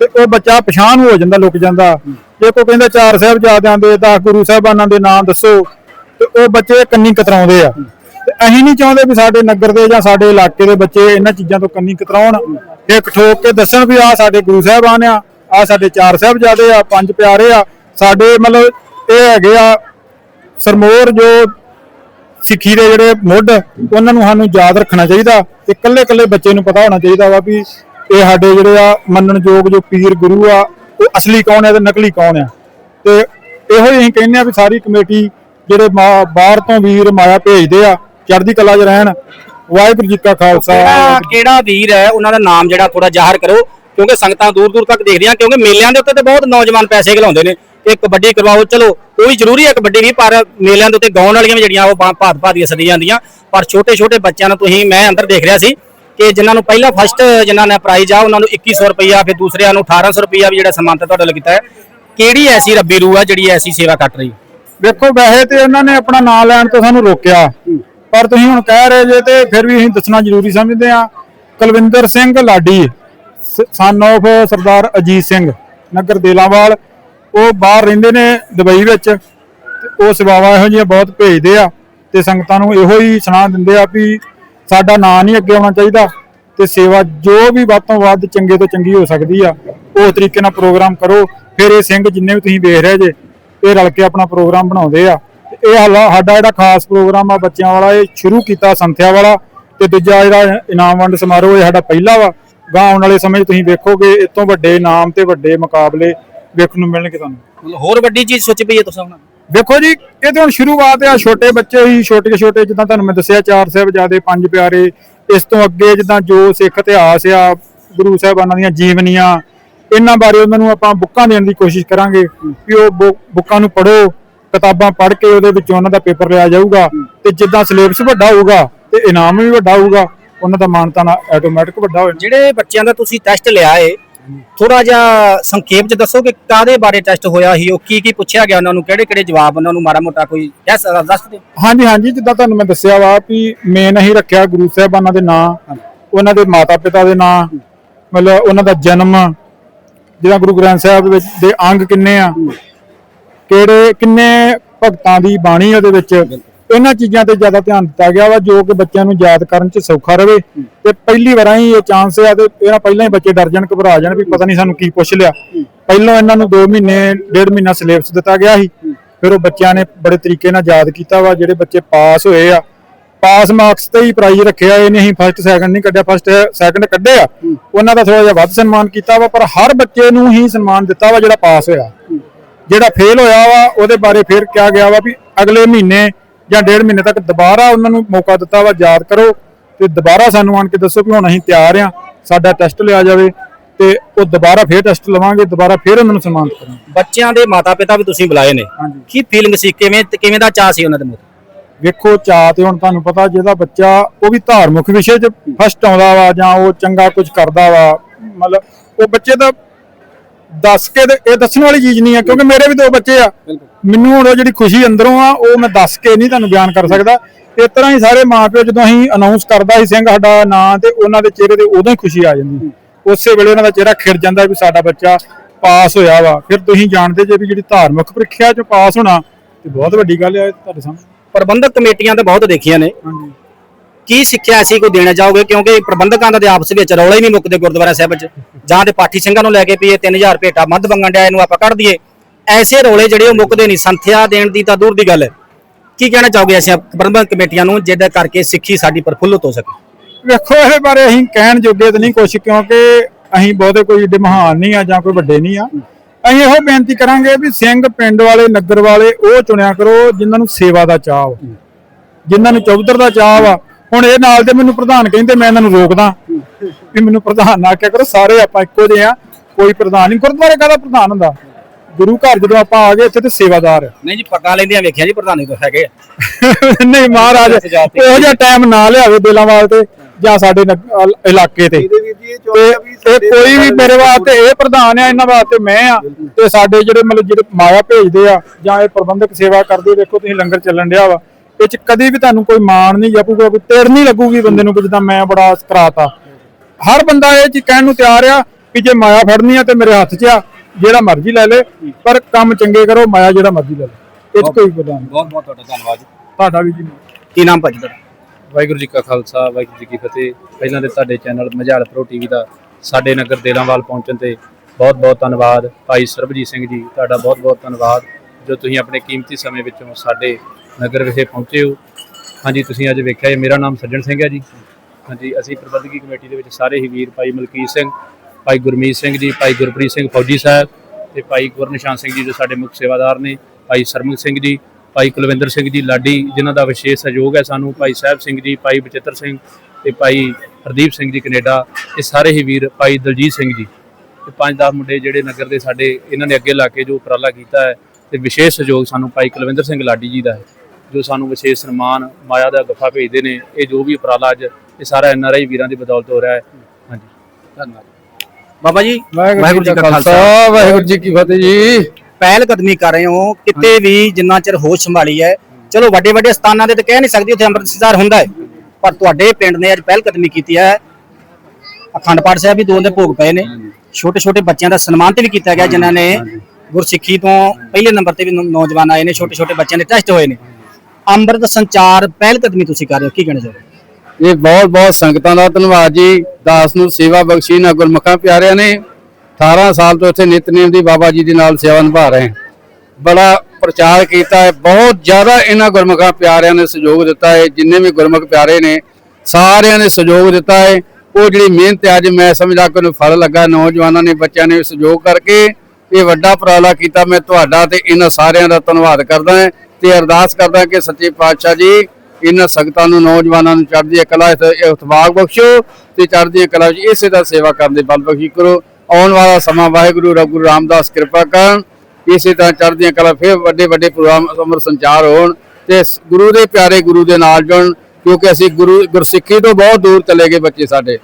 ਤੇ ਉਹ ਬੱਚਾ ਪਛਾਣ ਹੋ ਜਾਂਦਾ, ਲੁਕ ਜਾਂਦਾ। ਜੇ ਕੋਈ ਕਹਿੰਦਾ ਚਾਰ ਸਾਹਿਬਜ਼ਾਦਿਆਂ ਦੇ 10 ਗੁਰੂ ਸਾਹਿਬਾਨਾਂ ਦੇ ਨਾਮ ਦੱਸੋ ਤੇ ਉਹ ਬੱਚੇ ਕੰਨੀ ਕਤਰਾਉਂਦੇ ਆ। ਤੇ ਅਸੀਂ ਨਹੀਂ ਚਾਹੁੰਦੇ ਵੀ ਸਾਡੇ ਨਗਰ ਦੇ ਜਾਂ ਸਾਡੇ ਇਲਾਕੇ ਦੇ ਬੱਚੇ ਇਹਨਾਂ ਚੀਜ਼ਾਂ ਤੋਂ ਕੰਨੀ ਕਤਰਾਉਣ। ਇੱਕ ਠੋਕ ਕੇ ਦੱਸਣ ਵੀ ਆ ਸਾਡੇ ਗੁਰੂ ਸਾਹਿਬਾਨ ਆ ਆ ਸਾਡੇ ਚਾਰ ਸਾਹਿਬਜ਼ਾਦੇ ਆ, ਪੰਜ ਪਿਆਰੇ ਆ। ਸਾਡੇ ਮਤਲਬ ਇਹ ਹੈਗੇ ਆ ਸਰਮੋਰ ਜੋ ਸਿੱਖੀ ਦੇ ਜਿਹੜੇ ਮੁੱਢ, ਉਹਨਾਂ ਨੂੰ ਸਾਨੂੰ ਯਾਦ ਰੱਖਣਾ ਚਾਹੀਦਾ। ਤੇ ਇਕੱਲੇ ਇਕੱਲੇ ਬੱਚੇ ਨੂੰ ਪਤਾ ਹੋਣਾ ਚਾਹੀਦਾ ਵਾ ਵੀ ਇਹ ਸਾਡੇ ਜਿਹੜੇ ਆ ਮੰਨਣਯੋਗ ਜੋ ਪੀਰ ਗੁਰੂ ਆ, ਉਹ ਅਸਲੀ ਕੌਣ ਆ ਤੇ ਨਕਲੀ ਕੌਣ ਆ। ਤੇ ਇਹੋ ਹੀ ਅਸੀਂ ਕਹਿੰਦੇ ਆ ਵੀ ਸਾਰੀ ਕਮੇਟੀ ਜਿਹੜੇ ਮਾ- ਬਾਹਰ ਤੋਂ ਵੀਰ ਮਾਇਆ ਭੇਜਦੇ ਆ, ਚੜ੍ਹਦੀ ਕਲਾ 'ਚ ਰਹਿਣ। ਵਾਹਿਗੁਰੂ ਜੀ ਕਾ ਖਾਲਸਾ। ਕਿਹੜਾ ਵੀਰ ਹੈ, ਉਹਨਾਂ ਦਾ ਨਾਮ ਜਿਹੜਾ ਥੋੜਾ ਜ਼ਾਹਰ ਕਰੋ। ਕਿਉਂਕਿ ਸੰਗਤਾਂ ਦੂਰ ਦੂਰ ਤੱਕ ਦੇਖਦੀਆਂ, ਕਿਉਂਕਿ ਮੇਲਿਆਂ ਦੇ ਉੱਤੇ ਤੇ ਬਹੁਤ ਨੌਜਵਾਨ ਪੈਸੇ ਘਲਾਉਂਦੇ ਨੇ। ਇਹ ਕਬੱਡੀ ਕਰਵਾਓ, ਚਲੋ, ਉਹ ਵੀ ਜ਼ਰੂਰੀ ਹੈ ਕਬੱਡੀ ਵੀ, ਪਰ ਮੇਲਿਆਂ ਦੇ ਉੱਤੇ ਗਾਉਣ ਵਾਲੀਆਂ ਵੀ ਜਿਹੜੀਆਂ, ਉਹ ਭਾਤ ਭਾਤ ਦੀਆਂ ਸਦੀਆਂ ਜਾਂਦੀਆਂ। ਪਰ ਛੋਟੇ ਛੋਟੇ ਬੱਚਿਆਂ ਨੂੰ ਤੁਸੀਂ, ਮੈਂ ਅੰਦਰ ਦੇਖ ਰਿਹਾ ਸੀ ਕਿ ਜਿਨ੍ਹਾਂ ਨੂੰ ਪਹਿਲਾ ਫਸਟ ਜਿਨ੍ਹਾਂ ਨੇ ਪ੍ਰਾਈਜ਼ ਆ, ਉਹਨਾਂ ਨੂੰ 2100 ਰੁਪਇਆ ਫਿਰ ਦੂਸਰਿਆਂ ਨੂੰ 1800 ਰੁਪਇਆ ਵੀ ਜਿਹੜਾ ਸਨਮਾਨਿਤ ਤੁਹਾਡੇ ਲਈ ਕੀਤਾ ਹੈ। ਕਿਹੜੀ ਐਸੀ ਰੱਬੀ ਰੂਹ ਆ, ਜਿਹੜੀ ਐਸੀ ਸੇਵਾ ਕੱਟ ਰਹੀ? ਵੇਖੋ ਵੈਸੇ ਤੇ ਇਹਨਾਂ ਨੇ ਆਪਣਾ ਨਾਂ ਲੈਣ ਤੋਂ ਸਾਨੂੰ ਰੋਕਿਆ। ਪਰ ਤੁਸੀਂ ਹੁਣ ਕਹਿ ਰਹੇ ਜੇ ਤੇ ਫਿਰ ਵੀ ਅਸੀਂ ਦੱਸਣਾ ਜ਼ਰੂਰੀ ਸਮਝਦੇ ਆ ਕੁਲਵਿੰਦਰ ਸਿੰਘ ਲਾਡੀ। ਸਨ of ਸਰਦਾਰ ਅਜੀਤ ਸਿੰਘ, ਨਗਰ ਦੇਲਾਵਾਲ। ਉਹ ਬਾਹਰ ਰਹਿੰਦੇ ਨੇ ਦੁਬਈ ਵਿੱਚ, ਤੇ ਉਹ ਸੇਵਾਵਾਂ ਇਹੋ ਜਿਹੀਆਂ ਬਹੁਤ ਭੇਜਦੇ ਆ, ਤੇ ਸੰਗਤਾਂ ਨੂੰ ਇਹੋ ਹੀ ਸੁਣਾ ਦਿੰਦੇ ਆ ਵੀ ਸਾਡਾ ਨਾਂ ਨਹੀਂ ਅੱਗੇ ਆਉਣਾ ਚਾਹੀਦਾ, ਤੇ ਸੇਵਾ ਜੋ ਵੀ ਵੱਧ ਤੋਂ ਵੱਧ ਚੰਗੇ ਤੋਂ ਚੰਗੀ ਹੋ ਸਕਦੀ ਆ, ਉਹ ਤਰੀਕੇ ਨਾਲ ਪ੍ਰੋਗਰਾਮ ਕਰੋ। ਫਿਰ ਇਹ ਸਿੰਘ ਜਿੰਨੇ ਵੀ ਤੁਸੀਂ ਵੇਖ ਰਹੇ ਜੇ, ਇਹ ਰਲ ਕੇ ਆਪਣਾ ਪ੍ਰੋਗਰਾਮ ਬਣਾਉਂਦੇ ਆ। ਤੇ ਇਹ ਹਾਲਾ, ਸਾਡਾ ਜਿਹੜਾ ਖਾਸ ਪ੍ਰੋਗਰਾਮ ਆ ਬੱਚਿਆਂ ਵਾਲਾ, ਇਹ ਸ਼ੁਰੂ ਕੀਤਾ ਸੰਥਿਆ ਵਾਲਾ, ਤੇ ਦੂਜਾ ਜਿਹੜਾ ਇਨਾਮ ਵੰਡ ਸਮਾਰੋਹ, ਇਹ ਸਾਡਾ ਪਹਿਲਾ ਵਾ। ਗਾਂ ਆਉਣ ਵਾਲੇ ਸਮੇਂ 'ਚ ਤੁਸੀਂ ਵੇਖੋਗੇ ਇਸ ਤੋਂ ਵੱਡੇ ਇਨਾਮ ਤੇ ਵੱਡੇ ਮੁਕਾਬਲੇ ਵੇਖਣ ਨੂੰ ਮਿਲਣਗੇ ਤੁਹਾਨੂੰ। ਮਤਲਬ ਹੋਰ ਵੱਡੀ ਚੀਜ਼ ਸੋਚੀ ਪਈ ਹੈ ਤੁਸੀਂ ਹੁਣ? ਵੇਖੋ ਜੀ ਇਹ ਤੇ ਹੁਣ ਸ਼ੁਰੂਆਤ ਆ ਛੋਟੇ ਬੱਚੇ ਹੀ ਛੋਟੇ ਛੋਟੇ ਜਿੱਦਾਂ ਤੁਹਾਨੂੰ ਮੈਂ ਦੱਸਿਆ ਚਾਰ ਸਾਹਿਬਜ਼ਾਦੇ ਪੰਜ ਪਿਆਰੇ ਇਸ ਤੋਂ ਅੱਗੇ ਜਿੱਦਾਂ ਜੋ ਸਿੱਖ ਇਤਿਹਾਸ ਆ ਗੁਰੂ ਸਾਹਿਬਾਨਾਂ ਦੀਆਂ ਜੀਵਨੀਆਂ ਇਹਨਾਂ ਬਾਰੇ ਉਹਨਾਂ ਨੂੰ ਆਪਾਂ ਬੁੱਕਾਂ ਦੇਣ ਦੀ ਕੋਸ਼ਿਸ਼ ਕਰਾਂਗੇ ਵੀ ਉਹ ਬੁੱਕਾਂ ਨੂੰ ਪੜ੍ਹੋ ਕਿਤਾਬਾਂ ਪੜ੍ਹ ਕੇ ਉਹਦੇ ਵਿੱਚੋਂ ਉਹਨਾਂ ਦਾ ਪੇਪਰ ਲਿਆ ਜਾਊਗਾ ਤੇ ਜਿੱਦਾਂ ਸਿਲੇਬਸ ਵੱਡਾ ਹੋਊਗਾ ਤੇ ਇਨਾਮ ਵੀ ਵੱਡਾ ਹੋਊਗਾ। ਉਹਨਾਂ ਦਾ ਮਾਨਤਾ ਆਟੋਮੈਟਿਕ ਵੱਡਾ ਹੋ ਜਿਹੜੇ ਬੱਚਿਆਂ ਦਾ ਤੁਸੀਂ ਟੈਸਟ ਲਿਆ ਏ ਥੋੜਾ ਜਿਹਾ ਸੰਖੇਪ ਚ ਦੱਸੋ ਕਿ ਕਾਦੇ ਬਾਰੇ ਟੈਸਟ ਹੋਇਆ ਸੀ ਉਹ ਕੀ ਕੀ ਪੁੱਛਿਆ ਗਿਆ ਉਹਨਾਂ ਨੂੰ ਕਿਹੜੇ ਕਿਹੜੇ ਜਵਾਬ ਉਹਨਾਂ ਨੂੰ ਮਾੜਾ ਮੋਟਾ ਕੋਈ ਦੱਸ ਦੱਸ ਦਿਓ। ਹਾਂਜੀ ਹਾਂਜੀ ਜਿੱਦਾਂ ਤੁਹਾਨੂੰ ਮੈਂ ਦੱਸਿਆ ਵਾ ਵੀ ਮੇਨ ਅਸੀਂ ਰੱਖਿਆ ਗੁਰੂ ਸਾਹਿਬਾਨਾਂ ਦੇ ਨਾਂ ਉਹਨਾਂ ਦੇ ਮਾਤਾ ਪਿਤਾ ਦੇ ਨਾਂ ਮਤਲਬ ਉਹਨਾਂ ਦਾ ਜਨਮ ਜਿਹੜਾ ਗੁਰੂ ਗ੍ਰੰਥ ਸਾਹਿਬ ਵਿੱਚ ਦੇ ਅੰਗ ਕਿੰਨੇ ਆ? ਕਿਹੜੇ ਕਿੰਨੇ ਭਗਤਾਂ ਦੀ ਬਾਣੀ ਉਹਦੇ ਵਿੱਚ? ਇਹਨਾਂ ਚੀਜ਼ਾਂ ਤੇ ਜ਼ਿਆਦਾ ਧਿਆਨ ਦਿੱਤਾ ਗਿਆ ਵਾ, ਜੋ ਕਿ ਬੱਚਿਆਂ ਨੂੰ ਯਾਦ ਕਰਨ 'ਚ ਸੌਖਾ ਰਵੇ। ਤੇ ਪਹਿਲੀ ਵਾਰਾਂ ਹੀ ਇਹ ਚਾਂਸ ਆ ਤੇ ਇਹਨਾਂ ਪਹਿਲਾਂ ਹੀ ਬੱਚੇ ਡਰ ਜਾਣ, ਘਬਰਾ ਜਾਣ ਵੀ ਪਤਾ ਨਹੀਂ ਸਾਨੂੰ ਕੀ ਪੁੱਛ ਲਿਆ। ਪਹਿਲਾਂ ਇਹਨਾਂ ਨੂੰ 2 ਮਹੀਨੇ, ਡੇਢ ਮਹੀਨਾ ਸਿਲੇਬਸ ਦਿੱਤਾ ਗਿਆ ਸੀ। ਫਿਰ ਉਹ ਬੱਚਿਆਂ ਨੇ ਬੜੇ ਤਰੀਕੇ ਨਾਲ ਯਾਦ ਕੀਤਾ ਵਾ, ਜਿਹੜੇ ਬੱਚੇ ਪਾਸ ਹੋਏ ਆ। ਪਾਸ ਮਾਰਕਸ ਤੇ ਹੀ ਪ੍ਰਾਈਜ਼ ਰੱਖਿਆ ਇਹ ਨਹੀਂ ਫਸਟ ਸੈਕੰਡ ਨਹੀਂ ਕੱਢਿਆ ਫਸਟ ਸੈਕੰਡ ਕੱਢਿਆ ਉਹਨਾਂ ਦਾ ਥੋੜਾ ਜਿਹਾ ਵੱਧ ਸਨਮਾਨ ਕੀਤਾ ਵਾ, ਪਰ ਹਰ ਬੱਚੇ ਨੂੰ ਹੀ ਸਨਮਾਨ ਦਿੱਤਾ ਵਾ ਜਿਹੜਾ ਪਾਸ ਹੋਇਆ। ਜਿਹੜਾ ਫੇਲ ਹੋਇਆ ਵਾ, ਉਹਦੇ ਬਾਰੇ ਫਿਰ ਕਿਹਾ ਗਿਆ ਵਾ ਵੀ ਅਗਲੇ ਮਹੀਨੇ ਜਾਂ ਡੇਢ ਮਹੀਨੇ ਤੱਕ ਦੁਬਾਰਾ ਉਹਨਾਂ ਨੂੰ ਮੌਕਾ ਦਿੱਤਾ ਵਾ ਯਾਦ ਕਰੋ ਤੇ ਦੁਬਾਰਾ ਸਾਨੂੰ ਆਣ ਕੇ ਦੱਸੋ ਵੀ ਹੁਣ ਅਸੀਂ ਤਿਆਰ ਆ ਸਾਡਾ ਟੈਸਟ ਲਿਆ ਜਾਵੇ ਤੇ ਉਹ ਦੁਬਾਰਾ ਫੇਰ ਟੈਸਟ ਲਵਾਂਗੇ ਦੁਬਾਰਾ ਫੇਰ ਉਹਨਾਂ ਨੂੰ ਸਨਮਾਨਿਤ ਕਰਾਂਗੇ। ਬੱਚਿਆਂ ਦੇ ਮਾਤਾ ਪਿਤਾ ਵੀ ਤੁਸੀਂ ਬੁਲਾਏ ਨੇ। ਹਾਂਜੀ। ਕੀ ਫੀਲਿੰਗ ਸੀ? ਕਿਵੇਂ ਤੇ ਕਿਵੇਂ ਦਾ ਚਾਹ ਸੀ ਉਹਨਾਂ ਦੇ ਮੂੰਹ ਵੇਖੋ ਚਾਹ ਤੇ ਹੁਣ ਤੁਹਾਨੂੰ ਪਤਾ ਜਿਹਦਾ ਬੱਚਾ ਉਹ ਵੀ ਧਾਰਮਿਕ ਵਿਸ਼ੇ 'ਚ ਫਸਟ ਆਉਂਦਾ ਵਾ ਜਾਂ ਉਹ ਚੰਗਾ ਕੁਝ ਕਰਦਾ ਵਾ ਮਤਲਬ ਉਹ ਬੱਚੇ ਦਾ ਦੱਸ ਕੇ ਤੇ ਇਹ ਦੱਸਣ ਵਾਲੀ ਚੀਜ਼ ਨਹੀਂ ਆ ਕਿਉਂਕਿ ਮੇਰੇ ਵੀ ਦੋ ਬੱਚੇ ਆ। ਮੈਨੂੰ ਹੁਣ ਉਹ ਜਿਹੜੀ ਖੁਸ਼ੀ ਅੰਦਰੋਂ ਆ ਉਹ ਮੈਂ ਦੱਸ ਕੇ ਨਹੀਂ ਤੁਹਾਨੂੰ ਬਿਆਨ ਕਰ ਸਕਦਾ। ਇਸ ਤਰ੍ਹਾਂ ਹੀ ਸਾਰੇ ਮਾਪਿਓ ਜਦੋਂ ਅਸੀਂ ਅਨਾਉਂਸ ਕਰਦਾ ਸੀ ਸਿੰਘ ਸਾਡਾ ਨਾਂ ਤੇ ਉਹਨਾਂ ਦੇ ਚਿਹਰੇ ਤੇ ਉਦੋਂ ਹੀ ਖੁਸ਼ੀ ਆ ਜਾਂਦੀ। ਉਸੇ ਵੇਲੇ ਉਹਨਾਂ ਦਾ ਚਿਹਰਾ ਖਿੜ ਜਾਂਦਾ ਵੀ ਸਾਡਾ ਬੱਚਾ ਪਾਸ ਹੋਇਆ ਵਾ। ਫਿਰ ਤੁਸੀਂ ਜਾਣਦੇ ਜੇ ਵੀ ਜਿਹੜੀ ਧਾਰਮਿਕ ਪ੍ਰੀਖਿਆ 'ਚ ਪਾਸ ਹੋਣਾ ਤੇ ਬਹੁਤ ਵੱਡੀ ਗੱਲ ਆ ਤੁਹਾਡੇ ਸਾਹਮਣੇ। ਪ੍ਰਬੰਧਕ ਕਮੇਟੀਆਂ ਤਾਂ ਬਹੁਤ ਦੇਖੀਆਂ ਨੇ। ਕੀ ਸਿੱਖਿਆ ਐਸੀ ਕੋਈ ਦੇਣਾ ਚਾਹੋਗੇ? ਕਿਉਂਕਿ ਪ੍ਰਬੰਧਕਾਂ ਦਾ ਤੇ ਆਪਸ ਵਿੱਚ ਰੌਲਾ ਹੀ ਨਹੀਂ ਮੁੱਕਦੇ ਗੁਰਦੁਆਰਾ ਸਾਹਿਬ 'ਚ। ਜਾਂ ਤੇ ਪਾਠੀ ਸਿੰਘਾਂ ਨੂੰ ਲੈ ਕੇ ਵੀ ਇਹ 3000 ਭੇਟਾ ਮੱਧ ਮੰਗਣ ਡਿਆ, ਇਹਨੂੰ ਆਪਾਂ ਕੱਢ ਦਈਏ। ਐਸੇ ਰੌਲੇ ਜਿਹੜੇ ਉਹ ਮੁੱਕਦੇ ਨਹੀਂ। ਸੰਥਿਆ ਦੇਣ ਦੀ ਤਾਂ ਦੂਰ ਦੀ ਗੱਲ ਹੈ। ਕੀ ਕਹਿਣਾ ਚਾਹੋਗੇ ਅਸੀਂ ਪ੍ਰਬੰਧਕ ਕਮੇਟੀਆਂ ਨੂੰ, ਜਿਹਦਾ ਕਰਕੇ ਸਿੱਖੀ ਸਾਡੀ ਪ੍ਰਫੁੱਲਤ ਹੋ ਸਕੇ? ਵੇਖੋ, ਇਹਦੇ ਬਾਰੇ ਅਸੀਂ ਕਹਿਣ ਜੋਗੇ ਤਾਂ ਨਹੀਂ ਕੁਛ, ਕਿਉਂਕਿ ਅਸੀਂ ਬਹੁਤੇ ਕੋਈ ਏਡੇ ਮਹਾਨ ਨਹੀਂ ਆ ਜਾਂ ਕੋਈ ਵੱਡੇ ਨਹੀਂ ਆ। ਅਸੀਂ ਇਹੋ ਬੇਨਤੀ ਕਰਾਂਗੇ ਵੀ ਸਿੰਘ ਪਿੰਡ ਵਾਲੇ, ਨਗਰ ਵਾਲੇ ਉਹ ਚੁਣਿਆ ਕਰੋ ਜਿਨ੍ਹਾਂ ਨੂੰ ਸੇਵਾ ਦਾ ਚਾਹ ਵਾ। ਜਿਨ੍ਹਾਂ ਨੂੰ ਚੌਧਰ ਦਾ ਚਾਹ ਵਾ। ਹੁਣ ਇਹ ਨਾਲ ਦੇ ਮੈਨੂੰ ਪ੍ਰਧਾਨ ਕਹਿੰਦੇ ਮੈਂ ਇਹਨਾਂ ਨੂੰ ਰੋਕਦਾ। ਵੀ ਮੈਨੂੰ ਪ੍ਰਧਾਨ ਨਾ ਕਿਹਾ ਕਰੋ ਸਾਰੇ ਆਪਾਂ ਇੱਕੋ ਜਿਹੇ ਆ ਕੋਈ ਪ੍ਰਧਾਨ ਨਹੀਂ। ਗੁਰਦੁਆਰੇ ਕਾਹਦਾ ਪ੍ਰਧਾਨ ਹੁੰਦਾ? ਗੁਰੂ ਘਰ ਜਦੋਂ ਆਪਾਂ ਆ ਗਏ ਇੱਥੇ ਤੇ ਸੇਵਾਦਾਰ। ਆ। ਨਹੀਂ ਜੀ ਪੱਕਾ ਲੈਂਦੀਆਂ ਵੇਖਿਆ ਜੀ ਪ੍ਰਧਾਨੀ ਤੋਂ ਹੈਗੇ ਆ। (laughs) ਨਹੀਂ ਮਹਾਰਾਜ ਇਹੋ ਜਿਹਾ ਟਾਈਮ ਨਾ ਲਿਆਵੇ ਬੇਲਾਵਾਲ ਤੇ ਜਾਂ ਸਾਡੇ ਇਲਾਕੇ ਤੇ। ਤੇ ਇਹ ਕੋਈ ਵੀ ਮੇਰੇ ਵਾਸਤੇ ਇਹ ਪ੍ਰਧਾਨ ਆ ਇਹਨਾਂ ਵਾਸਤੇ ਮੈਂ ਆ। ਤੇ ਸਾਡੇ ਜਿਹੜੇ ਮਤਲਬ ਜਿਹੜੇ ਮਾਇਆ ਭੇਜਦੇ ਆ ਜਾਂ ਇਹ ਪ੍ਰਬੰਧਕ ਸੇਵਾ ਕਰਦੇ ਵੇਖੋ ਤੁਸੀਂ ਲੰਗਰ ਚੱਲਣ ਡਿਆ ਵਾ। ਇਹ ਚ ਕਦੀ ਵੀ ਤੁਹਾਨੂੰ ਕੋਈ ਮਾਣ ਨਹੀਂ ਜਾਪੂਗਾ ਕੋਈ ਤੇੜ ਨਹੀਂ ਲੱਗੂਗੀ ਬੰਦੇ ਨੂੰ ਕਿ ਜਿੱਦਾਂ ਮੈਂ ਬੜਾ ਕਰਾਤਾ। ਹਰ ਬੰਦਾ ਇਹ ਚੀਜ਼ ਕਹਿਣ ਨੂੰ ਤਿਆਰ ਆ ਕਿ ਜੇ ਮਾਇਆ ਫੜਨੀ ਆ ਤੇ ਮੇਰੇ ਹੱਥ 'ਚ ਆ ਜਿਹੜਾ ਮਰਜ਼ੀ ਲੈ ਲੇ ਪਰ ਕੰਮ ਚੰਗੇ ਕਰੋ ਮਾਇਆ ਜਿਹੜਾ ਮਰਜ਼ੀ ਲੈ ਲੇ। ਇਹ 'ਚ ਕੋਈ ਗੱਲਾਂ ਨਹੀਂ। ਬਹੁਤ ਬਹੁਤ ਤੁਹਾਡਾ ਧੰਨਵਾਦ ਤੁਹਾਡਾ ਵੀ ਜੀ। ਕੀ ਨਾਮ ਭਾਜੀ ਤੁਹਾਡਾ? ਵਾਹਿਗੁਰੂ ਜੀ ਕਾ ਖਾਲਸਾ ਵਾਹਿਗੁਰੂ ਜੀ ਕੀ ਫਤਿਹ। ਪਹਿਲਾਂ ਤੇ ਤੁਹਾਡੇ ਚੈਨਲ ਮਝਾਲ ਪ੍ਰੋ ਟੀਵੀ ਦਾ ਸਾਡੇ ਨਗਰ ਦੇਲਾਂਵਾਲ ਪਹੁੰਚਣ ਤੇ ਬਹੁਤ ਬਹੁਤ ਧੰਨਵਾਦ। ਭਾਈ ਸਰਬਜੀਤ ਸਿੰਘ ਜੀ ਤੁਹਾਡਾ ਬਹੁਤ ਬਹੁਤ ਧੰਨਵਾਦ। ਜੋ ਤੁਸੀਂ ਆਪਣੇ ਕੀਮਤੀ ਸਮੇਂ ਵਿੱਚੋਂ ਸਾਡੇ ਨਗਰ ਵਿਖੇ ਪਹੁੰਚੇ ਹੋ। ਹਾਂਜੀ, ਤੁਸੀਂ ਅੱਜ ਵੇਖਿਆ ਇਹ ਮੇਰਾ ਨਾਮ ਸੱਜਣ ਸਿੰਘ ਹੈ ਜੀ। ਹਾਂਜੀ, ਅਸੀਂ ਪ੍ਰਬੰਧਕੀ ਕਮੇਟੀ ਦੇ ਵਿੱਚ ਸਾਰੇ ਹੀ ਵੀਰ ਭਾਈ ਮਲਕੀਤ ਸਿੰਘ, ਭਾਈ ਗੁਰਮੀਤ ਸਿੰਘ ਜੀ, ਭਾਈ ਗੁਰਪ੍ਰੀਤ ਸਿੰਘ ਫੌਜੀ ਸਾਹਿਬ ਤੇ ਭਾਈ ਗੁਰਨਿਸ਼ਾਨ ਸਿੰਘ ਜੀ ਜੋ ਸਾਡੇ ਮੁੱਖ ਸੇਵਾਦਾਰ ਨੇ, ਭਾਈ ਸਰਮਨ ਸਿੰਘ ਜੀ, ਭਾਈ ਕੁਲਵਿੰਦਰ ਸਿੰਘ ਜੀ ਲਾਡੀ, ਜਿਨ੍ਹਾਂ ਦਾ ਵਿਸ਼ੇਸ਼ ਸਹਿਯੋਗ ਹੈ ਸਾਨੂੰ, ਭਾਈ ਸਾਹਿਬ ਸਿੰਘ ਜੀ, ਭਾਈ ਬਚਿੱਤਰ ਸਿੰਘ ਤੇ ਭਾਈ ਹਰਦੀਪ ਸਿੰਘ ਜੀ ਕੈਨੇਡਾ, ਇਹ ਸਾਰੇ ਹੀ ਵੀਰ ਭਾਈ ਦਲਜੀਤ ਸਿੰਘ ਜੀ। ਤੇ ਪੰਜ ਦਸ ਮੁੰਡੇ ਜਿਹੜੇ ਨਗਰ ਦੇ ਸਾਡੇ, ਇਹਨਾਂ ਨੇ ਅੱਗੇ ਲਾ ਕੇ ਜੋ ਉਪਰਾਲਾ ਕੀਤਾ ਹੈ ਤੇ ਵਿਸ਼ੇਸ਼ ਸਹਿਯੋਗ ਸਾਨੂੰ ਭਾਈ ਕੁਲਵਿੰਦਰ ਸਿੰਘ ਲਾਡੀ ਜੀ ਦਾ ਹੈ। ਜੋ ਸਾਨੂੰ ਵਿਸ਼ੇਸ਼ ਸਨਮਾਨ ਮਾਇਆ ਦਾ ਗੱਫਾ ਭੇਜਦੇ ਨੇ ਇਹ ਜੋ ਵੀ ਉਪਰਾਲਾ ਅੱਜ ਇਹ ਸਾਰਾ ਐਨ ਆਰ ਆਈ ਵੀਰਾਂ ਦੀ ਬਦੌਲਤ ਹੋ ਰਿਹਾ ਹੈ। ਹਾਂਜੀ। ਧੰਨਵਾਦ। ਬਾਬਾ ਜੀ ਵਾਹਿਗੁਰੂ ਜੀ ਕਾ ਖਾਲਸਾ ਵਾਹਿਗੁਰੂ ਜੀ ਕੀ ਫਤਿਹ ਜੀ। ਪਹਿਲ ਕਦਮੀ ਕਰ ਰਹੇ ਹੋ ਕਿਤੇ ਵੀ ਜਿੰਨਾ ਚਿਰ ਹੋਸ਼ ਸੰਭਾਲੀ ਹੈ। ਚਲੋ ਵੱਡੇ ਵੱਡੇ ਸਥਾਨਾਂ ਤੇ ਤਾਂ ਕਹਿ ਨਹੀਂ ਸਕਦੀ ਉੱਥੇ ਅੰਮ੍ਰਿਤ ਸੰਚਾਰ ਹੁੰਦਾ ਹੈ। ਪਰ ਤੁਹਾਡੇ ਪਿੰਡ ਨੇ ਅੱਜ ਪਹਿਲ ਕਦਮੀ ਕੀਤੀ ਹੈ। ਅਖੰਡ ਪਾਠ ਸਾਹਿਬ ਵੀ ਦੋ ਦੇ ਭੋਗ ਪਏ ਨੇ। ਛੋਟੇ ਛੋਟੇ ਬੱਚਿਆਂ ਦਾ ਸਨਮਾਨ ਤੇ ਵੀ ਕੀਤਾ ਗਿਆ ਜਿਨ੍ਹਾਂ ਨੇ ਗੁਰਸਿੱਖੀ ਤੋਂ ਪਹਿਲੇ ਨੰਬਰ ਤੇ ਵੀ ਨੌਜਵਾਨ ਆਏ ਨੇ ਛੋਟੇ ਛੋਟੇ ਬੱਚਿਆਂ ਦੇ ਟੈਸਟ ਹੋਏ ਨੇ। ਅੰਮ੍ਰਿਤ ਸੰਚਾਰ ਪਹਿਲ ਕਦਮੀ ਤੁਸੀਂ ਕਰ ਰਹੇ ਹੋ, ਕੀ ਕਹਿਣਾ ਚਾਹੋਗੇ? ਇਹ ਬਹੁਤ ਬਹੁਤ ਸੰਗਤਾਂ ਦਾ ਧੰਨਵਾਦ ਜੀ। ਦਾਸ ਨੂੰ ਸੇਵਾ ਬਖਸ਼ੀ ਨਾ ਗੁਰਮੁਖਾਂ ਪਿਆਰਿਆਂ ਨੇ। 18 ਸਾਲ ਤੋਂ ਇੱਥੇ ਨਿਤਨੇਮ ਦੀ ਬਾਬਾ ਜੀ ਦੇ ਨਾਲ ਸੇਵਾ ਨਿਭਾ ਰਹੇ ਹਾਂ। ਬੜਾ ਪ੍ਰਚਾਰ ਕੀਤਾ ਹੈ। ਬਹੁਤ ਜ਼ਿਆਦਾ ਇਹਨਾਂ ਗੁਰਮੁਖਾਂ ਪਿਆਰਿਆਂ ਨੇ ਸਹਿਯੋਗ ਦਿੱਤਾ ਹੈ। ਜਿੰਨੇ ਵੀ ਗੁਰਮੁਖ ਪਿਆਰੇ ਨੇ, ਸਾਰਿਆਂ ਨੇ ਸਹਿਯੋਗ ਦਿੱਤਾ ਹੈ। ਉਹ ਜਿਹੜੀ ਮਿਹਨਤ ਹੈ, ਅੱਜ ਮੈਂ ਸਮਝਦਾ ਕਿ ਉਹਨੂੰ ਫਲ ਲੱਗਾ। ਨੌਜਵਾਨਾਂ ਨੇ, ਬੱਚਿਆਂ ਨੇ ਸਹਿਯੋਗ ਕਰਕੇ ਇਹ ਵੱਡਾ ਉਪਰਾਲਾ ਕੀਤਾ। ਮੈਂ ਤੁਹਾਡਾ ਤੇ ਇਹਨਾਂ ਸਾਰਿਆਂ ਦਾ ਧੰਨਵਾਦ ਕਰਦਾ ਹਾਂ। ਤੇ ਅਰਦਾਸ ਕਰਦਾ ਕਿ ਸੱਚੇ ਪਾਤਸ਼ਾਹ ਜੀ, ਇਹਨਾਂ ਸੰਗਤਾਂ ਨੂੰ, ਨੌਜਵਾਨਾਂ ਨੂੰ ਚੜ੍ਹਦੀ ਕਲਾ ਇਸ ਇਤਬਾਗ ਬਖਸ਼ੋ ਤੇ ਚੜ੍ਹਦੀ ਕਲਾ ਵਿੱਚ ਇਸੇ ਦਾ ਸੇਵਾ ਕਰਨ ਦੇ ਬਲ ਬਖਸ਼ੀ ਕਰੋ। ਆਉਣ ਵਾਲਾ ਸਮਾਂ ਵਾਹਿਗੁਰੂ, ਰੱਬ ਰਾਮਦਾਸ ਕਿਰਪਾ ਕਰਨ। ਇਸੇ ਤਰ੍ਹਾਂ ਚੜ੍ਹਦੀਆਂ ਕਲਾ ਫਿਰ ਵੱਡੇ ਵੱਡੇ ਪ੍ਰੋਗਰਾਮ ਅਮਰ ਸੰਚਾਰ ਹੋਣ ਤੇ ਗੁਰੂ ਦੇ ਪਿਆਰੇ ਗੁਰੂ ਦੇ ਨਾਲ ਜੁੜਨ, ਕਿਉਂਕਿ ਅਸੀਂ ਗੁਰੂ ਗੁਰਸਿੱਖੀ ਤੋਂ ਬਹੁਤ ਦੂਰ ਚਲੇ ਗਏ ਬੱਚੇ ਸਾਡੇ।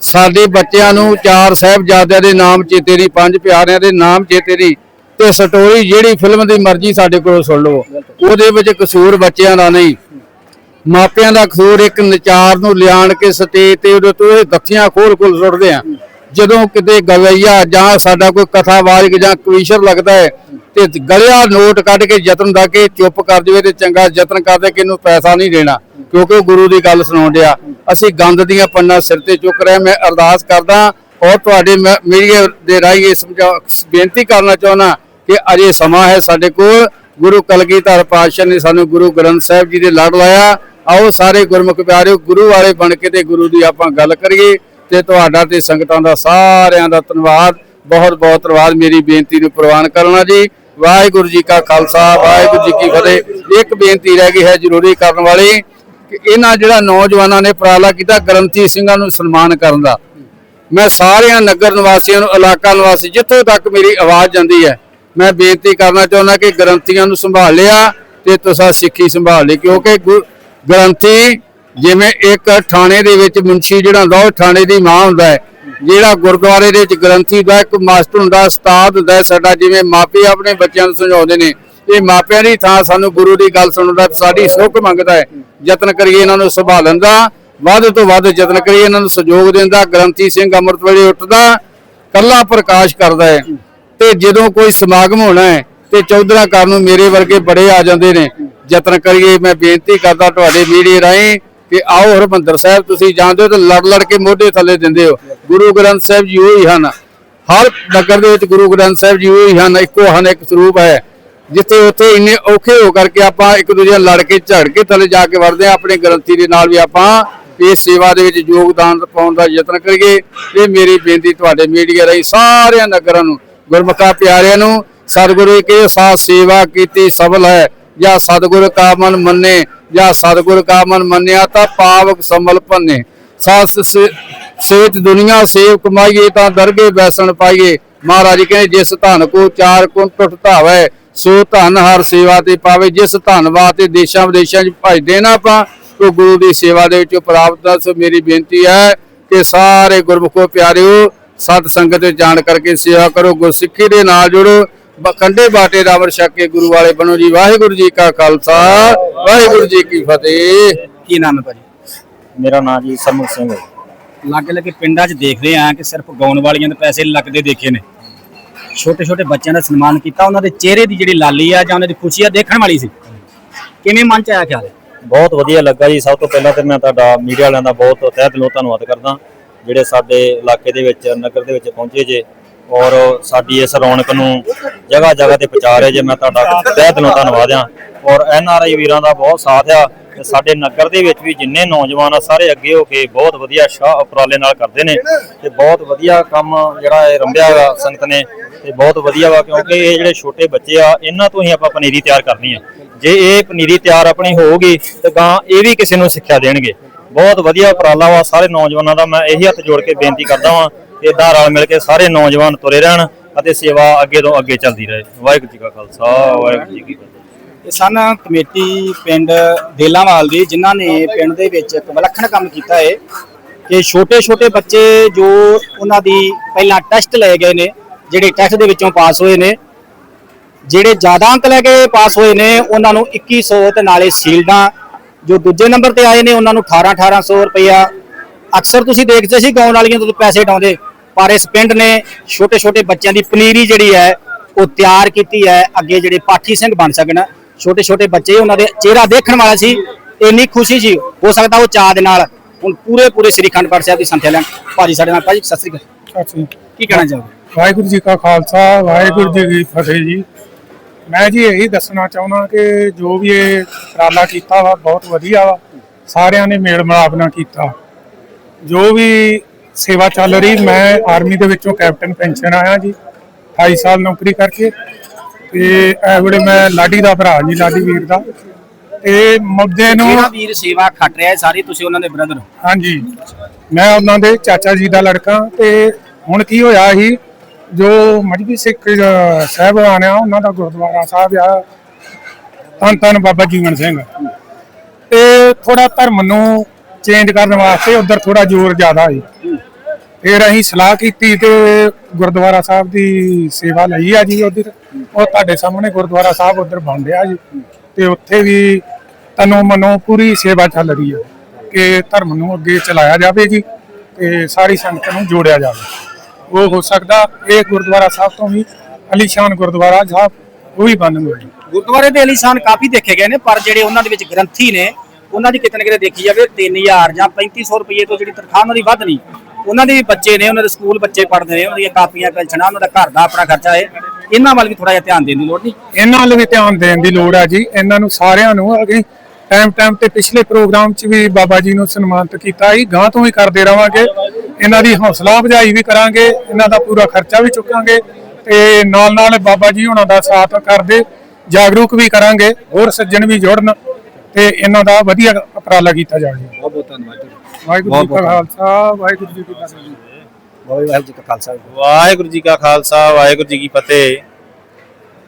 ਸਾਡੇ ਬੱਚਿਆਂ ਨੂੰ ਚਾਰ ਸਾਹਿਬਜ਼ਾਦਿਆਂ ਦੇ ਨਾਮ ਚੇਤੇ ਨਹੀਂ ਪੰਜ ਪਿਆਰਿਆਂ ਦੇ ਨਾਮ ਚੇਤੇ ਨਹੀਂ ਤੇ ਸਟੋਰੀ ਜਿਹੜੀ ਫਿਲਮ ਦੀ ਮਰਜ਼ੀ ਸਾਡੇ ਕੋਲੋਂ ਸੁਣ ਲਓ। ਉਹਦੇ ਵਿੱਚ ਕਸੂਰ ਬੱਚਿਆਂ ਦਾ ਨਹੀਂ। ਮਾਪਿਆਂ ਦਾ ਕਸੂਰ ਇੱਕ ਨਚਾਰ ਨੂੰ ਲਿਆਣ ਕੇ ਸਟੇਜ ਤੇ ਉਹਦੇ ਤੋਂ ਇਹ ਦੱਥੀਆਂ ਖੋਲ ਖੋਲ ਸੁੱਟਦੇ ਆ। ਜਦੋਂ ਕਿਤੇ ਗਵਈਆ ਜਾਂ ਸਾਡਾ ਕੋਈ ਕਥਾਵਾਚਕ ਜਾਂ ਕਵੀਸ਼ਰ ਲੱਗਦਾ ਹੈ ਤੇ ਗਲਿਆ ਨੋਟ ਕੱਢ ਕੇ ਯਤਨ ਦਾ ਕੇ ਚੁੱਪ ਕਰ ਜਵੇ ਤੇ ਚੰਗਾ ਯਤਨ ਕਰਦੇ ਕਿ ਇਹਨੂੰ ਪੈਸਾ ਨਹੀਂ ਦੇਣਾ। ਕਿਉਂਕਿ ਉਹ ਗੁਰੂ ਦੀ ਗੱਲ ਸੁਣਾਉਣ ਡਿਆ। ਅਸੀਂ ਗੰਦ ਦੀਆਂ ਪੰਨਾ ਸਿਰ ਤੇ ਚੁੱਕ ਰਹੇ ਮੈਂ ਅਰਦਾਸ ਕਰਦਾ ਔਰ ਤੁਹਾਡੇ ਮੀਡੀਆ ਦੇ ਰਾਹੀਂ ਇਹ ਸਮਝਾ, ਬੇਨਤੀ ਕਰਨਾ ਚਾਹੁੰਦਾ ਕਿ ਅਜੇ ਸਮਾਂ ਹੈ ਸਾਡੇ ਕੋਲ। ਗੁਰੂ ਕਲਗੀਧਰ ਪਾਤਸ਼ਾਹ ਨੇ ਸਾਨੂੰ ਗੁਰੂ ਗ੍ਰੰਥ ਸਾਹਿਬ ਜੀ ਦੇ ਲੜ ਲਾਇਆ। ਆਓ ਸਾਰੇ ਗੁਰਮੁਖ ਪਿਆਰਿਓ, ਗੁਰੂ ਵਾਲੇ ਬਣ ਕੇ ਤੇ ਗੁਰੂ ਦੀ ਆਪਾਂ ਗੱਲ ਕਰੀਏ ਤੇ ਤੁਹਾਡਾ ਤੇ ਸੰਗਤਾਂ ਦਾ ਸਾਰਿਆਂ ਦਾ ਧੰਨਵਾਦ। ਬਹੁਤ ਬਹੁਤ ਧੰਨਵਾਦ। ਮੇਰੀ ਬੇਨਤੀ ਨੂੰ ਪ੍ਰਵਾਨ ਕਰਨਾ ਜੀ। ਵਾਹਿਗੁਰੂ ਜੀ ਕਾ ਖਾਲਸਾ, ਵਾਹਿਗੁਰੂ ਜੀ ਕੀ ਫਤਿਹ। ਇੱਕ ਬੇਨਤੀ ਰਹਿ ਗਈ ਹੈ ਜ਼ਰੂਰੀ ਕਰਨ ਵਾਲੀ ਕਿ ਇਹਨਾਂ ਜਿਹੜਾ ਨੌਜਵਾਨਾਂ ਨੇ ਉਪਰਾਲਾ ਕੀਤਾ ਗ੍ਰੰਥੀ ਸਿੰਘਾਂ ਨੂੰ ਸਨਮਾਨ ਕਰਨ ਦਾ। ਮੈਂ ਸਾਰਿਆਂ ਨਗਰ ਨਿਵਾਸੀਆਂ ਨੂੰ, ਇਲਾਕਾ ਨਿਵਾਸੀ, ਜਿੱਥੋਂ ਤੱਕ ਮੇਰੀ ਆਵਾਜ਼ ਜਾਂਦੀ ਹੈ ਮੈਂ ਬੇਨਤੀ ਕਰਨਾ ਚਾਹੁੰਦਾ ਕਿ ਗ੍ਰੰਥੀਆਂ ਨੂੰ ਸੰਭਾਲ ਲਿਆ ਤੇ ਤੁਸੀਂ ਸਿੱਖੀ ਸੰਭਾਲ ਲਈ, ਕਿਉਂਕਿ ਗ੍ਰੰਥੀ ਜਿਵੇਂ ਇੱਕ ਥਾਣੇ ਦੇ ਵਿੱਚ ਮੁੰਸ਼ੀ ਜਿਹੜਾ ਹੁੰਦਾ, ਉਹ ਥਾਣੇ ਦੀ ਮਾਂ ਹੁੰਦਾ ਹੈ। ਜਿਹੜਾ ਗੁਰਦੁਆਰੇ ਦੇ ਵਿੱਚ ਗ੍ਰੰਥੀ ਦਾ ਇੱਕ ਮਾਸਟਰ ਹੁੰਦਾ, ਉਸਤਾਦ ਹੁੰਦਾ ਹੈ ਸਾਡਾ, ਜਿਵੇਂ ਮਾਪੇ ਆਪਣੇ ਬੱਚਿਆਂ ਨੂੰ ਸਮਝਾਉਂਦੇ ਨੇ। ਇਹ ਮਾਪਿਆਂ ਦੀ ਥਾਂ ਸਾਨੂੰ ਗੁਰੂ ਦੀ ਗੱਲ ਸੁਣਨ ਦਾ, ਸਾਡੀ ਸੁੱਖ ਮੰਗਦਾ ਹੈ। ਯਤਨ ਕਰੀਏ ਇਹਨਾਂ ਨੂੰ ਸੰਭਾਲਣ ਦਾ, ਵੱਧ ਤੋਂ ਵੱਧ ਯਤਨ ਕਰੀਏ, ਇਹਨਾਂ ਨੂੰ ਸਹਿਯੋਗ ਦੇਣ ਦਾ, ਗ੍ਰੰਥੀ ਸਿੰਘ ਅੰਮ੍ਰਿਤ ਵੇਲੇ ਉੱਠਦਾ, ਕੱਲਾ ਪ੍ਰਕਾਸ਼ ਕਰਦਾ ਹੈ। ਤੇ ਜਦੋਂ ਕੋਈ ਸਮਾਗਮ ਹੋਣਾ ਹੈ ਤੇ ਚੌਧਰਾ ਕਰਨ ਨੂੰ ਮੇਰੇ ਵਰਗੇ ਬੜੇ ਆ ਜਾਂਦੇ ਨੇ, ਯਤਨ ਕਰੀਏ, ਮੈਂ ਬੇਨਤੀ ਕਰਦਾ ਤੁਹਾਡੇ ਮੀਡੀਆ ਰਾਹੀਂ ਕਿ ਆਓ ਹਰਮੰਦਰ ਸਾਹਿਬ, ਤੁਸੀਂ ਜਾਣਦੇ ਹੋ ਤਾਂ ਲੜ ਲੜ ਕੇ ਮੋਢੇ ਥੱਲੇ ਦਿੰਦੇ ਹੋ। ਗੁਰੂ ਗ੍ਰੰਥ ਸਾਹਿਬ ਜੀ ਉਹੀ ਹਨ। ਹਰ ਨਗਰ ਦੇ ਵਿੱਚ ਗੁਰੂ ਗ੍ਰੰਥ ਸਾਹਿਬ ਜੀ ਉਹੀ ਹਨ, ਇੱਕੋ ਹਨ, ਇੱਕ ਸਰੂਪ ਹੈ। ਜਿੱਥੇ ਉੱਥੇ ਇੰਨੇ ਔਖੇ ਹੋ ਕਰਕੇ ਆਪਾਂ ਇੱਕ ਦੂਜੇ ਨਾਲ ਲੜ ਕੇ ਝੜ ਕੇ ਥੱਲੇ ਜਾ ਕੇ ਵੜਦੇ ਆ ਆਪਣੇ ਗ੍ਰੰਥੀ ਦੇ ਨਾਲ ਵੀ ਆਪਾਂ ਇਸ ਸੇਵਾ ਦੇ ਵਿੱਚ ਯੋਗਦਾਨ ਪਾਉਣ ਦਾ ਯਤਨ ਕਰੀਏ। ਇਹ ਮੇਰੀ ਬੇਨਤੀ ਤੁਹਾਡੇ ਮੀਡੀਆ ਰਾਹੀਂ ਸਾਰਿਆਂ ਨਗਰਾਂ ਨੂੰ ਗੁਰਮੁਖਾ ਪਿਆਰਿਆਂ ਨੂੰ ਸਤਿਗੁਰੂ ਕੇ ਸਾਥ ਸੇਵਾ ਕੀਤੀ ਸਫਲ ਹੈ। ਜਾਂ ਸਤਿਗੁਰ ਕਾ ਮਨ ਮੰਨੇ, ਜਾਂ ਸਤਿਗੁਰ ਕਾ ਮਨ ਮੰਨਿਆ ਤਾਂ ਪਾਵਕ ਸੰਭਲ ਭੰਨੇ ਸਾਸ ਸੇਤ ਦੁਨੀਆ ਸੇਵ ਕਮਾਈਏ ਤਾਂ ਦਰਗੇ ਬੈਸਣ ਪਾਈਏ। ਮਹਾਰਾਜ ਕਹਿੰਦੇ, ਜਿਸ ਧਨ ਕੋ ਚਾਰ ਕੁੰਟ ਧਾਵੇ, ਸੋ ਧਨ ਹਰ ਸੇਵਾ ਤੇ ਪਾਵੇ। ਜਿਸ ਧੰਨਵਾਦ ਤੇ ਦੇਸ਼ਾਂ ਵਿਦੇਸ਼ਾਂ 'ਚ ਭਜਦੇ ਨਾ ਆਪਾਂ ਉਹ ਗੁਰੂ ਦੀ ਸੇਵਾ ਦੇ ਵਿੱਚ ਪ੍ਰਾਪਤ ਦਾ ਸੋ ਮੇਰੀ ਬੇਨਤੀ ਹੈ ਕਿ ਸਾਰੇ ਗੁਰਮੁਖੋ ਪਿਆਰਿਓ ਸਤ ਸੰਗਤ ਵਿੱਚ ਜਾਣ ਕਰਕੇ ਸੇਵਾ ਕਰੋ ਗੁਰਸਿੱਖੀ ਦੇ ਨਾਲ ਜੁੜੋ। ਕੰਢੇ ਬਾਟੇ ਦਾ ਅਮਰ ਛਕ ਕੇ ਗੁਰੂ ਵਾਲੇ ਬਣੋ ਜੀ। ਵਾਹਿਗੁਰੂ ਜੀ ਕਾ ਖਾਲਸਾ ਵਾਹਿਗੁਰੂ ਜੀ ਕੀ ਫਤਿਹ। ਕੀ ਨਾਮ ਹੈ ਭਾਜੀ? ਮੇਰਾ ਨਾਮ ਜੀ ਸਰਮੁਖ ਸਿੰਘ ਹੈ। ਲਾਗੇ ਲੱਗੇ ਪਿੰਡਾਂ 'ਚ ਦੇਖਦੇ ਆ ਕਿ ਸਿਰਫ ਗਾਉਣ ਵਾਲੀਆਂ ਦੇ ਪੈਸੇ ਲੱਗਦੇ ਦੇਖੇ ਨੇ। ਛੋਟੇ ਛੋਟੇ ਬੱਚਿਆਂ ਦਾ ਸਨਮਾਨ ਕੀਤਾ ਉਹਨਾਂ ਦੇ ਚਿਹਰੇ ਦੀ ਜਿਹੜੀ ਲਾਲੀ ਆ ਜਾਂ ਉਹਨਾਂ ਦੀ ਖੁਸ਼ੀ ਆ ਦੇਖਣ ਵਾਲੀ ਸੀ। ਕਿਵੇਂ ਮਨ 'ਚ ਆਇਆ ਖਿਆਲ? ਬਹੁਤ ਵਧੀਆ ਲੱਗਾ ਜੀ। ਸਭ ਤੋਂ ਪਹਿਲਾਂ ਤੇ ਮੈਂ ਤੁਹਾਡਾ ਮੀਡੀਆ ਵਾਲਿਆਂ ਦਾ ਬਹੁਤ ਤਹਿ ਦਿਲੋਂ ਧੰਨਵਾਦ ਕਰਦਾ। ਜਿਹੜੇ ਸਾਡੇ ਇਲਾਕੇ ਦੇ ਵਿੱਚ, ਨਗਰ ਦੇ ਵਿੱਚ ਪਹੁੰਚੇ ਜੇ, ਔਰ ਸਾਡੀ ਇਸ ਰੌਣਕ ਨੂੰ ਜਗ੍ਹਾ ਜਗ੍ਹਾ ਤੇ ਪਹੁੰਚਾ ਰਹੇ ਜੇ, ਮੈਂ ਤੁਹਾਡਾ ਤਹਿ ਦਿਲੋਂ ਧੰਨਵਾਦ ਆ ਔਰ ਐਨ ਆਰ ਆਈ ਵੀਰਾਂ ਦਾ ਬਹੁਤ ਸਾਥ ਆ, ਤੇ ਸਾਡੇ ਨਗਰ ਦੇ ਵਿੱਚ ਵੀ ਜਿੰਨੇ ਨੌਜਵਾਨ ਆ, ਸਾਰੇ ਅੱਗੇ ਹੋ ਕੇ ਬਹੁਤ ਵਧੀਆ ਸ਼ਾਹ ਉਪਰਾਲੇ ਨਾਲ ਕਰਦੇ ਨੇ, ਤੇ ਬਹੁਤ ਵਧੀਆ ਕੰਮ ਜਿਹੜਾ ਇਹ ਰੰਭਿਆ ਵਾ ਸੰਗਤ ਨੇ, ਤੇ ਬਹੁਤ ਵਧੀਆ ਵਾ, ਕਿਉਂਕਿ ਇਹ ਜਿਹੜੇ ਛੋਟੇ ਬੱਚੇ ਆ, ਇਹਨਾਂ ਤੋਂ ਹੀ ਆਪਾਂ ਪਨੀਰੀ ਤਿਆਰ ਕਰਨੀ ਆ। ਜੇ ਇਹ ਪਨੀਰੀ ਤਿਆਰ ਆਪਣੀ ਹੋਊਗੀ, ਤੇ ਗਾਂ ਇਹ ਵੀ ਕਿਸੇ ਨੂੰ ਸਿੱਖਿਆ ਦੇਣਗੇ। ਬਹੁਤ ਵਧੀਆ ਉਪਰਾਲਾ ਵਾ, ਸਾਰੇ ਨੌਜਵਾਨਾਂ ਦਾ ਮੈਂ ਇਹੀ ਹੱਥ ਜੋੜ ਕੇ ਬੇਨਤੀ ਕਰਦਾ ਵਾਂ ਕਿ ਇਦਾਂ ਰਲ ਮਿਲ ਕੇ ਸਾਰੇ ਨੌਜਵਾਨ ਤੁਰੇ ਰਹਿਣ ਅਤੇ ਸੇਵਾ ਅੱਗੇ ਤੋਂ ਅੱਗੇ ਚੱਲਦੀ ਰਹੇ। ਵਾਹਿਗੁਰੂ ਜੀ ਕਾ ਖਾਲਸਾ, ਵਾਹਿਗੁਰੂ ਜੀ ਕੀ ਫਤਿਹ। ਇਹ ਸਨ ਕਮੇਟੀ ਪਿੰਡ ਦੇਲਾਵਾਲ ਦੀ, ਜਿਨ੍ਹਾਂ ਨੇ ਪਿੰਡ ਦੇ ਵਿੱਚ ਇੱਕ ਵਿਲੱਖਣ ਕੰਮ ਕੀਤਾ ਹੈ ਕਿ ਛੋਟੇ-ਛੋਟੇ ਬੱਚੇ ਜੋ ਉਹਨਾਂ ਦੀ ਪਹਿਲਾਂ ਟੈਸਟ ਲਏ ਗਏ ਨੇ, ਜਿਹੜੇ ਟੈਸਟ ਦੇ ਵਿੱਚੋਂ ਪਾਸ ਹੋਏ ਨੇ, ਜਿਹੜੇ ਜ਼ਿਆਦਾ ਅੰਕ ਲੈ ਕੇ ਪਾਸ ਹੋਏ ਨੇ, ਉਹਨਾਂ ਨੂੰ 2100 ਤੇ ਨਾਲੇ ਸੀਲਡਾਂ ਜੋ ਦੂਜੇ ਨੰਬਰ ਤੇ ਆਏ ਨੇ ਉਹਨਾਂ ਨੂੰ 18 1800 ਰੁਪਇਆ ਅਕਸਰ ਤੁਸੀਂ ਦੇਖਦੇ ਸੀ ਗਾਉਣ ਵਾਲੀਆਂ ਤੋਂ ਪੈਸੇ ਡਾਉਂਦੇ ਪਰ ਇਸ ਪਿੰਡ ਨੇ ਛੋਟੇ ਛੋਟੇ ਬੱਚਿਆਂ ਦੀ ਪਨੀਰੀ ਜਿਹੜੀ ਹੈ ਉਹ ਤਿਆਰ ਕੀਤੀ ਹੈ ਅੱਗੇ ਜਿਹੜੇ ਪਾਠੀ ਸਿੰਘ ਬਣ ਸਕਣ। ਛੋਟੇ ਛੋਟੇ ਬੱਚੇ ਉਹਨਾਂ ਦੇ ਚਿਹਰਾ ਦੇਖਣ ਵਾਲਾ ਸੀ ਇੰਨੀ ਖੁਸ਼ੀ ਸੀ ਹੋ ਸਕਦਾ ਉਹ ਚਾਹ ਦੇ ਨਾਲ ਹੁਣ ਪੂਰੇ ਪੂਰੇ ਸ੍ਰੀ ਅਖੰਡ ਪਾਠ ਸਾਹਿਬ ਦੀ ਸੰਥਿਆ ਲੈਣ। ਭਾਜੀ ਸਾਡੇ ਨਾਲ ਭਾਜੀ ਸਤਿ ਸ੍ਰੀ ਅਕਾਲ। ਕੀ ਕਹਿਣਾ ਚਾਹੋਗੇ? ਵਾਹਿਗੁਰੂ ਜੀ ਕਾ ਖਾਲਸਾ ਵਾਹਿਗੁਰੂ ਜੀ ਕੀ ਫਤਿਹ ਜੀ। ਮੈਂ ਜੀ ਇਹੀ ਦੱਸਣਾ ਚਾਹੁੰਦਾ ਕਿ ਜੋ ਵੀ ਇਹ ਉਪਰਾਲਾ ਕੀਤਾ ਵਾ ਬਹੁਤ ਵਧੀਆ ਵਾ। ਸਾਰਿਆਂ ਨੇ ਮੇਲ ਮਿਲਾਪ ਨਾਲ ਕੀਤਾ। ਜੋ ਵੀ ਸੇਵਾ ਚੱਲ ਰਹੀ ਮੈਂ ਆਰਮੀ ਦੇ ਵਿੱਚੋਂ ਕੈਪਟਨ ਪੈਨਸ਼ਨ ਆਇਆ ਜੀ 28 ਸਾਲ ਨੌਕਰੀ ਕਰਕੇ। ਤੇ ਇਹ ਵੇਲੇ ਮੈਂ ਲਾਡੀ ਦਾ ਭਰਾ ਜੀ ਲਾਡੀ ਵੀਰ ਦਾ। ਤੇ ਮੁੱਦੇ ਨੂੰ ਜਿਹੜਾ ਵੀਰ ਸੇਵਾ ਖੱਟ ਰਿਹਾ ਹੈ ਸਾਰੀ ਤੁਸੀਂ ਉਹਨਾਂ ਦੇ ਬ੍ਰਦਰ ਹਾਂਜੀ। ਮੈਂ ਉਹਨਾਂ ਦੇ ਚਾਚਾ ਜੀ ਦਾ ਲੜਕਾ। ਤੇ ਹੁਣ ਕੀ ਹੋਇਆ ਸੀ ਜੋ ਮਜਬੀ ਸਿੱਖ ਅਹ, ਸਾਹਿਬਾਨ ਆ ਉਹਨਾਂ ਦਾ ਗੁਰਦੁਆਰਾ ਸਾਹਿਬ ਆ। ਧੰਨ ਧੰਨ ਬਾਬਾ ਜੀਵਨ ਸਿੰਘ। ਤੇ ਥੋੜਾ ਧਰਮ ਨੂੰ ਚੇਂਜ ਕਰਨ ਵਾਸਤੇ ਉਧਰ ਥੋੜਾ ਜ਼ੋਰ ਜ਼ਿਆਦਾ ਸੀ। ਫਿਰ ਅਸੀਂ ਸਲਾਹ ਕੀਤੀ ਤੇ ਗੁਰਦੁਆਰਾ ਸਾਹਿਬ ਦੀ ਸੇਵਾ ਲਈ ਆ ਜੀ ਉਧਰ। ਉਹ ਤੁਹਾਡੇ ਸਾਹਮਣੇ ਗੁਰਦੁਆਰਾ ਸਾਹਿਬ ਉਧਰ ਬਣ ਰਿਹਾ ਜੀ। ਤੇ ਉੱਥੇ ਵੀ ਤਨੋਂ ਮਨੋਂ ਪੂਰੀ ਸੇਵਾ ਚੱਲ ਰਹੀ ਹੈ ਕਿ ਧਰਮ ਨੂੰ ਅੱਗੇ ਚਲਾਇਆ ਜਾਵੇ ਜੀ ਤੇ ਸਾਰੀ ਸੰਗਤ ਨੂੰ ਜੋੜਿਆ ਜਾਵੇ। ਉਹ ਹੋ ਸਕਦਾ ਇਹ ਗੁਰਦੁਆਰਾ ਸਾਹਿਬ ਤੋਂ ਵੀ ਅਲੀਸ਼ਾਨ ਗੁਰਦੁਆਰਾ ਸਾਹਿਬ ਉਹ ਵੀ ਬਣਨਗੇ ਜੀ ਗੁਰਦੁਆਰੇ ਦੇ ਅਲੀਸ਼ਾਨ ਕਾਫੀ ਦੇਖੇ ਗਏ ਨੇ ਪਰ ਜਿਹੜੇ ਉਹਨਾਂ ਦੇ ਵਿੱਚ ਗ੍ਰੰਥੀ ਨੇ ਉਹਨਾਂ ਦੀ ਕਿਤੇ ਨਾ ਕਿਤੇ ਦੇਖੀ ਜਾਵੇ 3000 ਜਾਂ 3500 ਰੁਪਏ ਤੋਂ ਜਿਹੜੀ ਤਨਖਾਹ ਉਹਨਾਂ ਦੀ ਵੱਧ ਨਹੀਂ। ਉਹਨਾਂ ਦੇ ਵੀ ਬੱਚੇ ਨੇ ਉਹਨਾਂ ਦੇ ਸਕੂਲ ਬੱਚੇ ਪੜ੍ਹਦੇ ਨੇ ਉਹਨਾਂ ਦੀਆਂ ਕਾਪੀਆਂ ਪੈਨਸ਼ਨਾਂ ਉਹਨਾਂ ਦਾ ਘਰ ਦਾ ਆਪਣਾ ਖਰਚਾ ਹੈ। ਇਹਨਾਂ ਵੱਲ ਵੀ ਥੋੜਾ ਜਿਹਾ ਧਿਆਨ ਦੇਣ ਦੀ ਲੋੜ ਨਹੀਂ। ਇਹਨਾਂ ਵੱਲ ਵੀ ਧਿਆਨ ਦੇਣ ਦੀ ਲੋੜ ਆ ਜੀ। ਇਹਨਾਂ ਨੂੰ ਸਾਰਿਆਂ ਨੂੰ ਅੱਗੇ ਟਾਈਮ ਟਾਈਮ ਤੇ ਪਿਛਲੇ ਪ੍ਰੋਗਰਾਮ 'ਚ ਵੀ ਬਾਬਾ ਜੀ ਨੂੰ ਸਨਮਾਨਿਤ ਕੀਤਾ। ਸੀ ਗਾਂ ਤੋਂ ਵੀ ਕਰਦੇ ਰਵਾਂਗੇ। ਇਹਨਾਂ ਦੀ ਹੌਸਲਾ ਅਫਜ਼ਾਈ ਵੀ ਕਰਾਂਗੇ ਇਹਨਾਂ ਦਾ ਪੂਰਾ ਖਰਚਾ ਵੀ ਚੁੱਕਾਂਗੇ ਤੇ ਨਾਲ ਨਾਲ ਬਾਬਾ ਜੀ ਉਹਨਾਂ ਦਾ ਸਾਥ ਕਰਦੇ ਜਾਗਰੂਕ ਵੀ ਕਰਾਂਗੇ ਹੋਰ ਸੱਜਣ ਵੀ ਜੁੜਨ ਤੇ ਇਹਨਾਂ ਦਾ ਵਧੀਆ ਉਪਰਾਲਾ ਕੀਤਾ ਜਾਵੇ। ਬਹੁਤ ਬਹੁਤ ਧੰਨਵਾਦ ਵਾਹਿਗੁਰੂ ਜੀ ਕਾ ਖਾਲਸਾ ਵਾਹਿਗੁਰੂ ਜੀ ਕੀ ਫਤਿਹ ਵਾਹਿਗੁਰੂ ਜੀ ਕਾ ਖਾਲਸਾ। ਵਾਹਿਗੁਰੂ ਜੀ ਕਾ ਖਾਲਸਾ ਵਾਹਿਗੁਰੂ ਜੀ ਕੀ ਫਤਿਹ।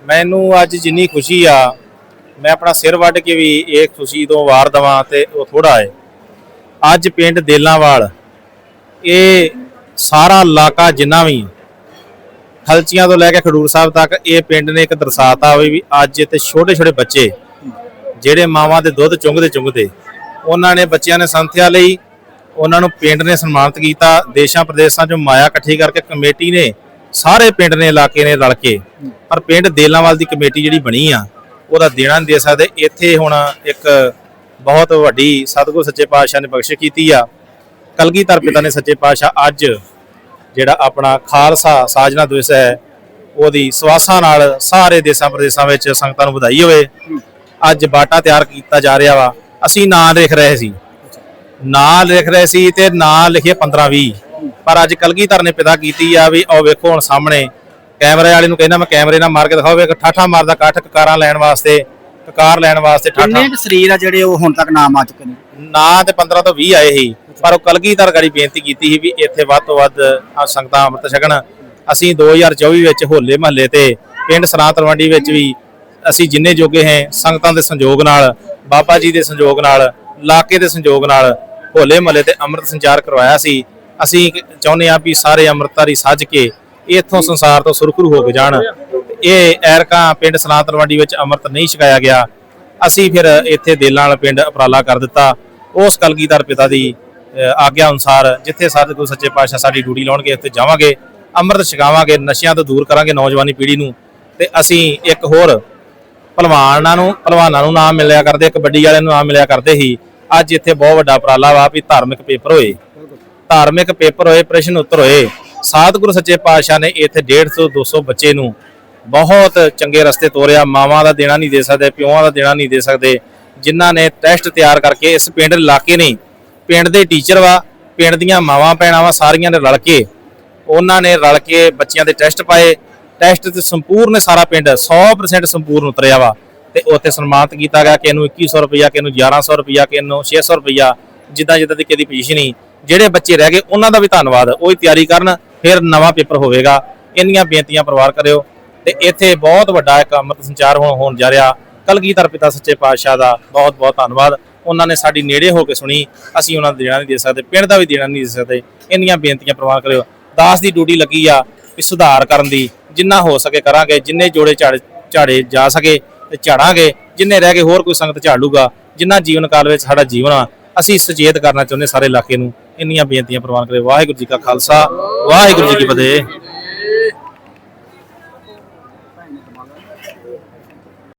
ਮੈਨੂੰ ਅੱਜ ਜਿੰਨੀ ਖੁਸ਼ੀ ਆ ਮੈਂ ਆਪਣਾ ਸਿਰ ਵੱਢ ਕੇ ਵੀ ਇਹ ਖੁਸ਼ੀ ਤੋਂ ਵਾਰ ਦਵਾਂ ਤੇ ਉਹ ਥੋੜਾ ਹੈ। ਅੱਜ ਪਿੰਡ ਦੇਲਾਂਵਾਲ ਇਹ ਸਾਰਾ ਇਲਾਕਾ ਜਿੰਨਾ ਵੀ ਹਲਚੀਆਂ ਤੋਂ ਲੈ ਕੇ ਖਡੂਰ ਸਾਹਿਬ ਤੱਕ ਇਹ ਪਿੰਡ ਨੇ ਇੱਕ ਦਰਸਾਤਾ ਹੋਈ ਵੀ ਅੱਜ ਇੱਥੇ ਛੋਟੇ ਛੋਟੇ ਬੱਚੇ, ਜਿਹੜੇ ਮਾਵਾਂ ਦੇ ਦੁੱਧ ਚੁੰਗਦੇ ਚੁੰਗਦੇ, ਉਹਨਾਂ ਨੇ ਬੱਚਿਆਂ ਨੇ ਸੰਥਿਆ ਲਈ, ਉਹਨਾਂ ਨੂੰ ਪਿੰਡ ਨੇ ਸਨਮਾਨਿਤ ਕੀਤਾ। ਦੇਸ਼ਾਂ ਪ੍ਰਦੇਸ਼ਾਂ ਚੋਂ ਮਾਇਆ ਇਕੱਠੀ ਕਰਕੇ ਕਮੇਟੀ ਨੇ ਸਾਰੇ ਪਿੰਡ ਨੇ ਇਲਾਕੇ ਨੇ ਰਲ ਕੇ, ਪਰ ਪਿੰਡ ਦੇਲਾਂਵਾਲ ਦੀ ਕਮੇਟੀ ਜਿਹੜੀ ਬਣੀ ਆ, ਉਹਦਾ ਦੇਣਾ ਨਹੀਂ ਦੇ ਸਕਦੇ। ਇੱਥੇ ਹੁਣ ਇੱਕ ਬਹੁਤ ਵੱਡੀ ਸਤਿਗੁਰ ਸੱਚੇ ਪਾਤਸ਼ਾਹ ਨੇ ਬਖਸ਼ਿਸ਼ ਕੀਤੀ ਆ। ਕਲਗੀਧਰ ਪਿਤਾ ਨੇ ਸੱਚੇ ਪਾਤਸ਼ਾਹ ਅੱਜ ਜਿਹੜਾ ਆਪਣਾ ਖਾਲਸਾ ਸਾਜਨਾ ਦਿਵਸ ਹੈ ਉਹਦੀ ਸਵਾਸਾਂ ਨਾਲ ਸਾਰੇ ਦੇਸ਼ਾਂ ਪ੍ਰਦੇਸ਼ਾਂ ਵਿੱਚ ਸੰਗਤਾਂ ਨੂੰ ਵਧਾਈ ਹੋਵੇ। ਅੱਜ ਬਾਟਾ ਤਿਆਰ ਕੀਤਾ ਜਾ ਰਿਹਾ ਵਾ। ਅਸੀਂ ਨਾਂ ਲਿਖ ਰਹੇ ਸੀ। ਨਾਂ ਲਿਖ ਰਹੇ ਸੀ ਤੇ ਨਾਂ ਲਿਖੇ 15 20 ਪਰ ਅੱਜ ਕਲਗੀਧਰ ਨੇ ਪਿਤਾ ਕੀਤੀ ਆ ਵੀ ਉਹ ਵੇਖੋ ਹੁਣ ਸਾਹਮਣੇ। ਕੈਮਰੇ ਵਾਲੇ ਨੂੰ ਕਹਿੰਦਾ ਮੈਂ ਕੈਮਰੇ ਨਾਲ ਮਾਰ ਕੇ ਦਿਖਾਓ ਵੇਖ ਠਾਠਾ ਮਾਰਦਾ ਕਾਠ ਕਕਾਰਾਂ ਲੈਣ ਵਾਸਤੇ ਕਕਾਰ ਲੈਣ ਵਾਸਤੇ ਠਾਠਾ। ਕਿੰਨੇ ਸਰੀਰ ਆ ਜਿਹੜੇ ਉਹ ਹੁਣ ਤੱਕ ਨਾਮ ਆ ਚੁੱਕੇ ਨੇ? ਨਾਂ ਤੇ 15 ਤੋਂ 20 ਆਏ ਸੀ। ਪਰ ਉਹ ਕਲਗੀਧਰ ਗਾੜੀ ਬੇਨਤੀ ਕੀਤੀ ਸੀ ਵੀ ਇੱਥੇ ਵੱਧ ਤੋਂ ਵੱਧ ਆਹ ਸੰਗਤਾਂ ਅੰਮ੍ਰਿਤ ਛਕਣ। ਅਸੀਂ 2024 ਵਿੱਚ ਹੋਲੇ ਮਹੱਲੇ ਤੇ ਪਿੰਡ ਸਰਾਂ ਤਲਵੰਡੀ ਵਿੱਚ ਵੀ ਅਸੀਂ ਜਿੰਨੇ ਜੋਗੇ ਹੈ, ਸੰਗਤਾਂ ਦੇ ਸੰਯੋਗ ਨਾਲ, ਬਾਬਾ ਜੀ ਦੇ ਸੰਯੋਗ ਨਾਲ ਇਲਾਕੇ ਦੇ ਸੰਯੋਗ ਨਾਲ ਹੋਲੇ ਮਹੱਲੇ ਤੇ ਅੰਮ੍ਰਿਤ ਸੰਚਾਰ ਕਰਵਾਇਆ ਸੀ। ਅਸੀਂ ਚਾਹੁੰਦੇ ਹਾਂ ਵੀ ਸਾਰੇ ਅੰਮ੍ਰਿਤਧਾਰੀ ਸੱਜ ਕੇ ਇੱਥੋਂ ਸੰਸਾਰ ਤੋਂ ਸੁਰਖਰੂ ਹੋ ਕੇ ਜਾਣ। ਇਹ ਐਰਕਾ ਪਿੰਡ ਸਰਾਂ ਤਲਵੰਡੀ ਵਿੱਚ ਅੰਮ੍ਰਿਤ ਨਹੀਂ ਛਕਾਇਆ ਗਿਆ। ਅਸੀਂ ਫਿਰ ਇੱਥੇ ਦੇਲਾਂ ਵਾਲਾ ਪਿੰਡ ਉਪਰਾਲਾ ਕਰ ਦਿੱਤਾ। ਉਸ ਕਲਗੀਧਰ ਪਿਤਾ ਦੀ ਆਗਿਆ ਅਨੁਸਾਰ ਜਿੱਥੇ ਸਤਿਗੁਰੂ ਸੱਚੇ ਪਾਤਸ਼ਾਹ ਸਾਡੀ ਡਿਊਟੀ ਲਾਉਣਗੇ, ਉੱਥੇ ਜਾਵਾਂਗੇ, ਅੰਮ੍ਰਿਤ ਛਕਾਵਾਂਗੇ, ਨਸ਼ਿਆਂ ਤੋਂ ਦੂਰ ਕਰਾਂਗੇ ਨੌਜਵਾਨੀ ਪੀੜ੍ਹੀ ਨੂੰ। ਤੇ ਅਸੀਂ ਇੱਕ ਹੋਰ ਭਲਵਾਨਾਂ ਨੂੰ ਭਲਵਾਨਾਂ ਨੂੰ ਨਾਮ ਮਿਲਿਆ ਕਰਦੇ ਕਬੱਡੀ ਵਾਲਿਆਂ ਨੂੰ ਨਾਮ ਮਿਲਿਆ ਕਰਦੇ ਸੀ। ਅੱਜ ਇੱਥੇ ਬਹੁਤ ਵੱਡਾ ਉਪਰਾਲਾ ਵਾ ਵੀ ਧਾਰਮਿਕ ਪੇਪਰ ਹੋਏ। ਧਾਰਮਿਕ ਪੇਪਰ ਹੋਏ, ਪ੍ਰਸ਼ਨ ਉੱਤਰ ਹੋਏ। ਸਤਿਗੁਰੂ ਸੱਚੇ ਪਾਤਸ਼ਾਹ ਨੇ ਇੱਥੇ 150 200 ਬੱਚੇ ਨੂੰ ਬਹੁਤ ਚੰਗੇ ਰਸਤੇ ਤੋਰਿਆ। ਮਾਵਾਂ ਦਾ ਦੇਣਾ ਨਹੀਂ ਦੇ ਸਕਦੇ, ਪਿਓਾਂ ਦਾ ਦੇਣਾ ਨਹੀਂ ਦੇ ਸਕਦੇ। ਜਿਨ੍ਹਾਂ ਨੇ ਟੈਸਟ ਤਿਆਰ ਕਰਕੇ ਇਸ ਪਿੰਡ ਇਲਾਕੇ ਨੇ ਪਿੰਡ ਦੇ ਟੀਚਰ ਵਾ, ਪਿੰਡ ਦੀਆਂ ਮਾਵਾਂ ਭੈਣਾਂ ਵਾ, ਸਾਰੀਆਂ ਨੇ ਰਲ ਕੇ ਉਹਨਾਂ ਨੇ ਰਲ ਕੇ ਬੱਚਿਆਂ ਦੇ ਟੈਸਟ ਪਾਏ। ਟੈਸਟ ਤੇ ਸੰਪੂਰਨ ਸਾਰਾ ਪਿੰਡ 100% ਸੰਪੂਰਨ ਉਤਰਿਆ ਵਾ ਤੇ ਉੱਥੇ ਸਨਮਾਨਿਤ ਕੀਤਾ ਗਿਆ ਕਿ ਇਹਨੂੰ 2100 ਰੁਪਇਆ ਕਿ ਇਹਨੂੰ 1100 ਰੁਪਇਆ ਕਿ ਇਹਨੂੰ 600 ਰੁਪਇਆ ਜਿੱਦਾਂ ਜਿੱਦਾਂ ਦੀ ਕਿਹਦੀ ਪੋਜੀਸ਼ਨ ਸੀ। ਜਿਹੜੇ ਬੱਚੇ ਰਹਿ ਗਏ, ਉਹਨਾਂ ਦਾ ਵੀ ਧੰਨਵਾਦ। ਉਹ ਹੀ ਤਿਆਰੀ ਕਰਨ, ਫਿਰ ਨਵਾਂ ਪੇਪਰ ਹੋਵੇਗਾ। ਇੰਨੀਆਂ ਬੇਨਤੀਆਂ ਪਰਿਵਾਰ ਕਰਿਓ। ਤੇ ਇੱਥੇ ਬਹੁਤ ਵੱਡਾ ਇੱਕ ਅੰਮ੍ਰਿਤ ਸੰਚਾਰ ਹੋਣ ਹੋਣ ਜਾ ਰਿਹਾ। ਕਲਗੀਧਰ ਪਿਤਾ ਸੱਚੇ ਪਾਤਸ਼ਾਹ ਦਾ ਬਹੁਤ ਬਹੁਤ ਧੰਨਵਾਦ। ਉਹਨਾਂ ਨੇ ਸਾਡੀ ਨੇੜੇ ਹੋ ਕੇ ਸੁਣੀ, ਅਸੀਂ ਉਹਨਾਂ ਦਾ ਦੇਣਾ ਨਹੀਂ ਦੇ ਸਕਦੇ, ਪਿੰਡ ਦਾ ਵੀ ਦੇਣਾ ਨਹੀਂ ਦੇ ਸਕਦੇ। ਇੰਨੀਆਂ ਬੇਨਤੀਆਂ ਪ੍ਰਵਾਨ ਕਰਿਓ। ਦਾਸ ਦੀ ਡਿਊਟੀ ਲੱਗੀ ਆ ਵੀ ਸੁਧਾਰ ਕਰਨ ਦੀ, ਜਿੰਨਾ ਹੋ ਸਕੇ ਕਰਾਂਗੇ, ਜਿੰਨੇ ਜੋੜੇ ਝਾੜੇ ਝਾੜੇ ਜਾ ਸਕੇ ਤੇ ਝਾੜਾਂਗੇ, ਜਿੰਨੇ ਰਹਿ ਗਏ ਹੋਰ ਕੋਈ ਸੰਗਤ ਝਾੜ ਲੂਗਾ ਜਿੰਨਾ ਜੀਵਨ ਕਾਲ ਵਿੱਚ ਸਾਡਾ ਜੀਵਨ ਆ, ਅਸੀਂ ਸੁਚੇਤ ਕਰਨਾ ਚਾਹੁੰਦੇ ਸਾਰੇ ਇਲਾਕੇ ਨੂੰ। ਇੰਨੀਆਂ ਬੇਨਤੀਆਂ ਪ੍ਰਵਾਨ ਕਰੇ ਵਾਹਿਗੁਰੂ ਜੀ ਕਾ ਖਾਲਸਾ, ਵਾਹਿਗੁਰੂ ਜੀ ਕੀ ਫਤਿਹ।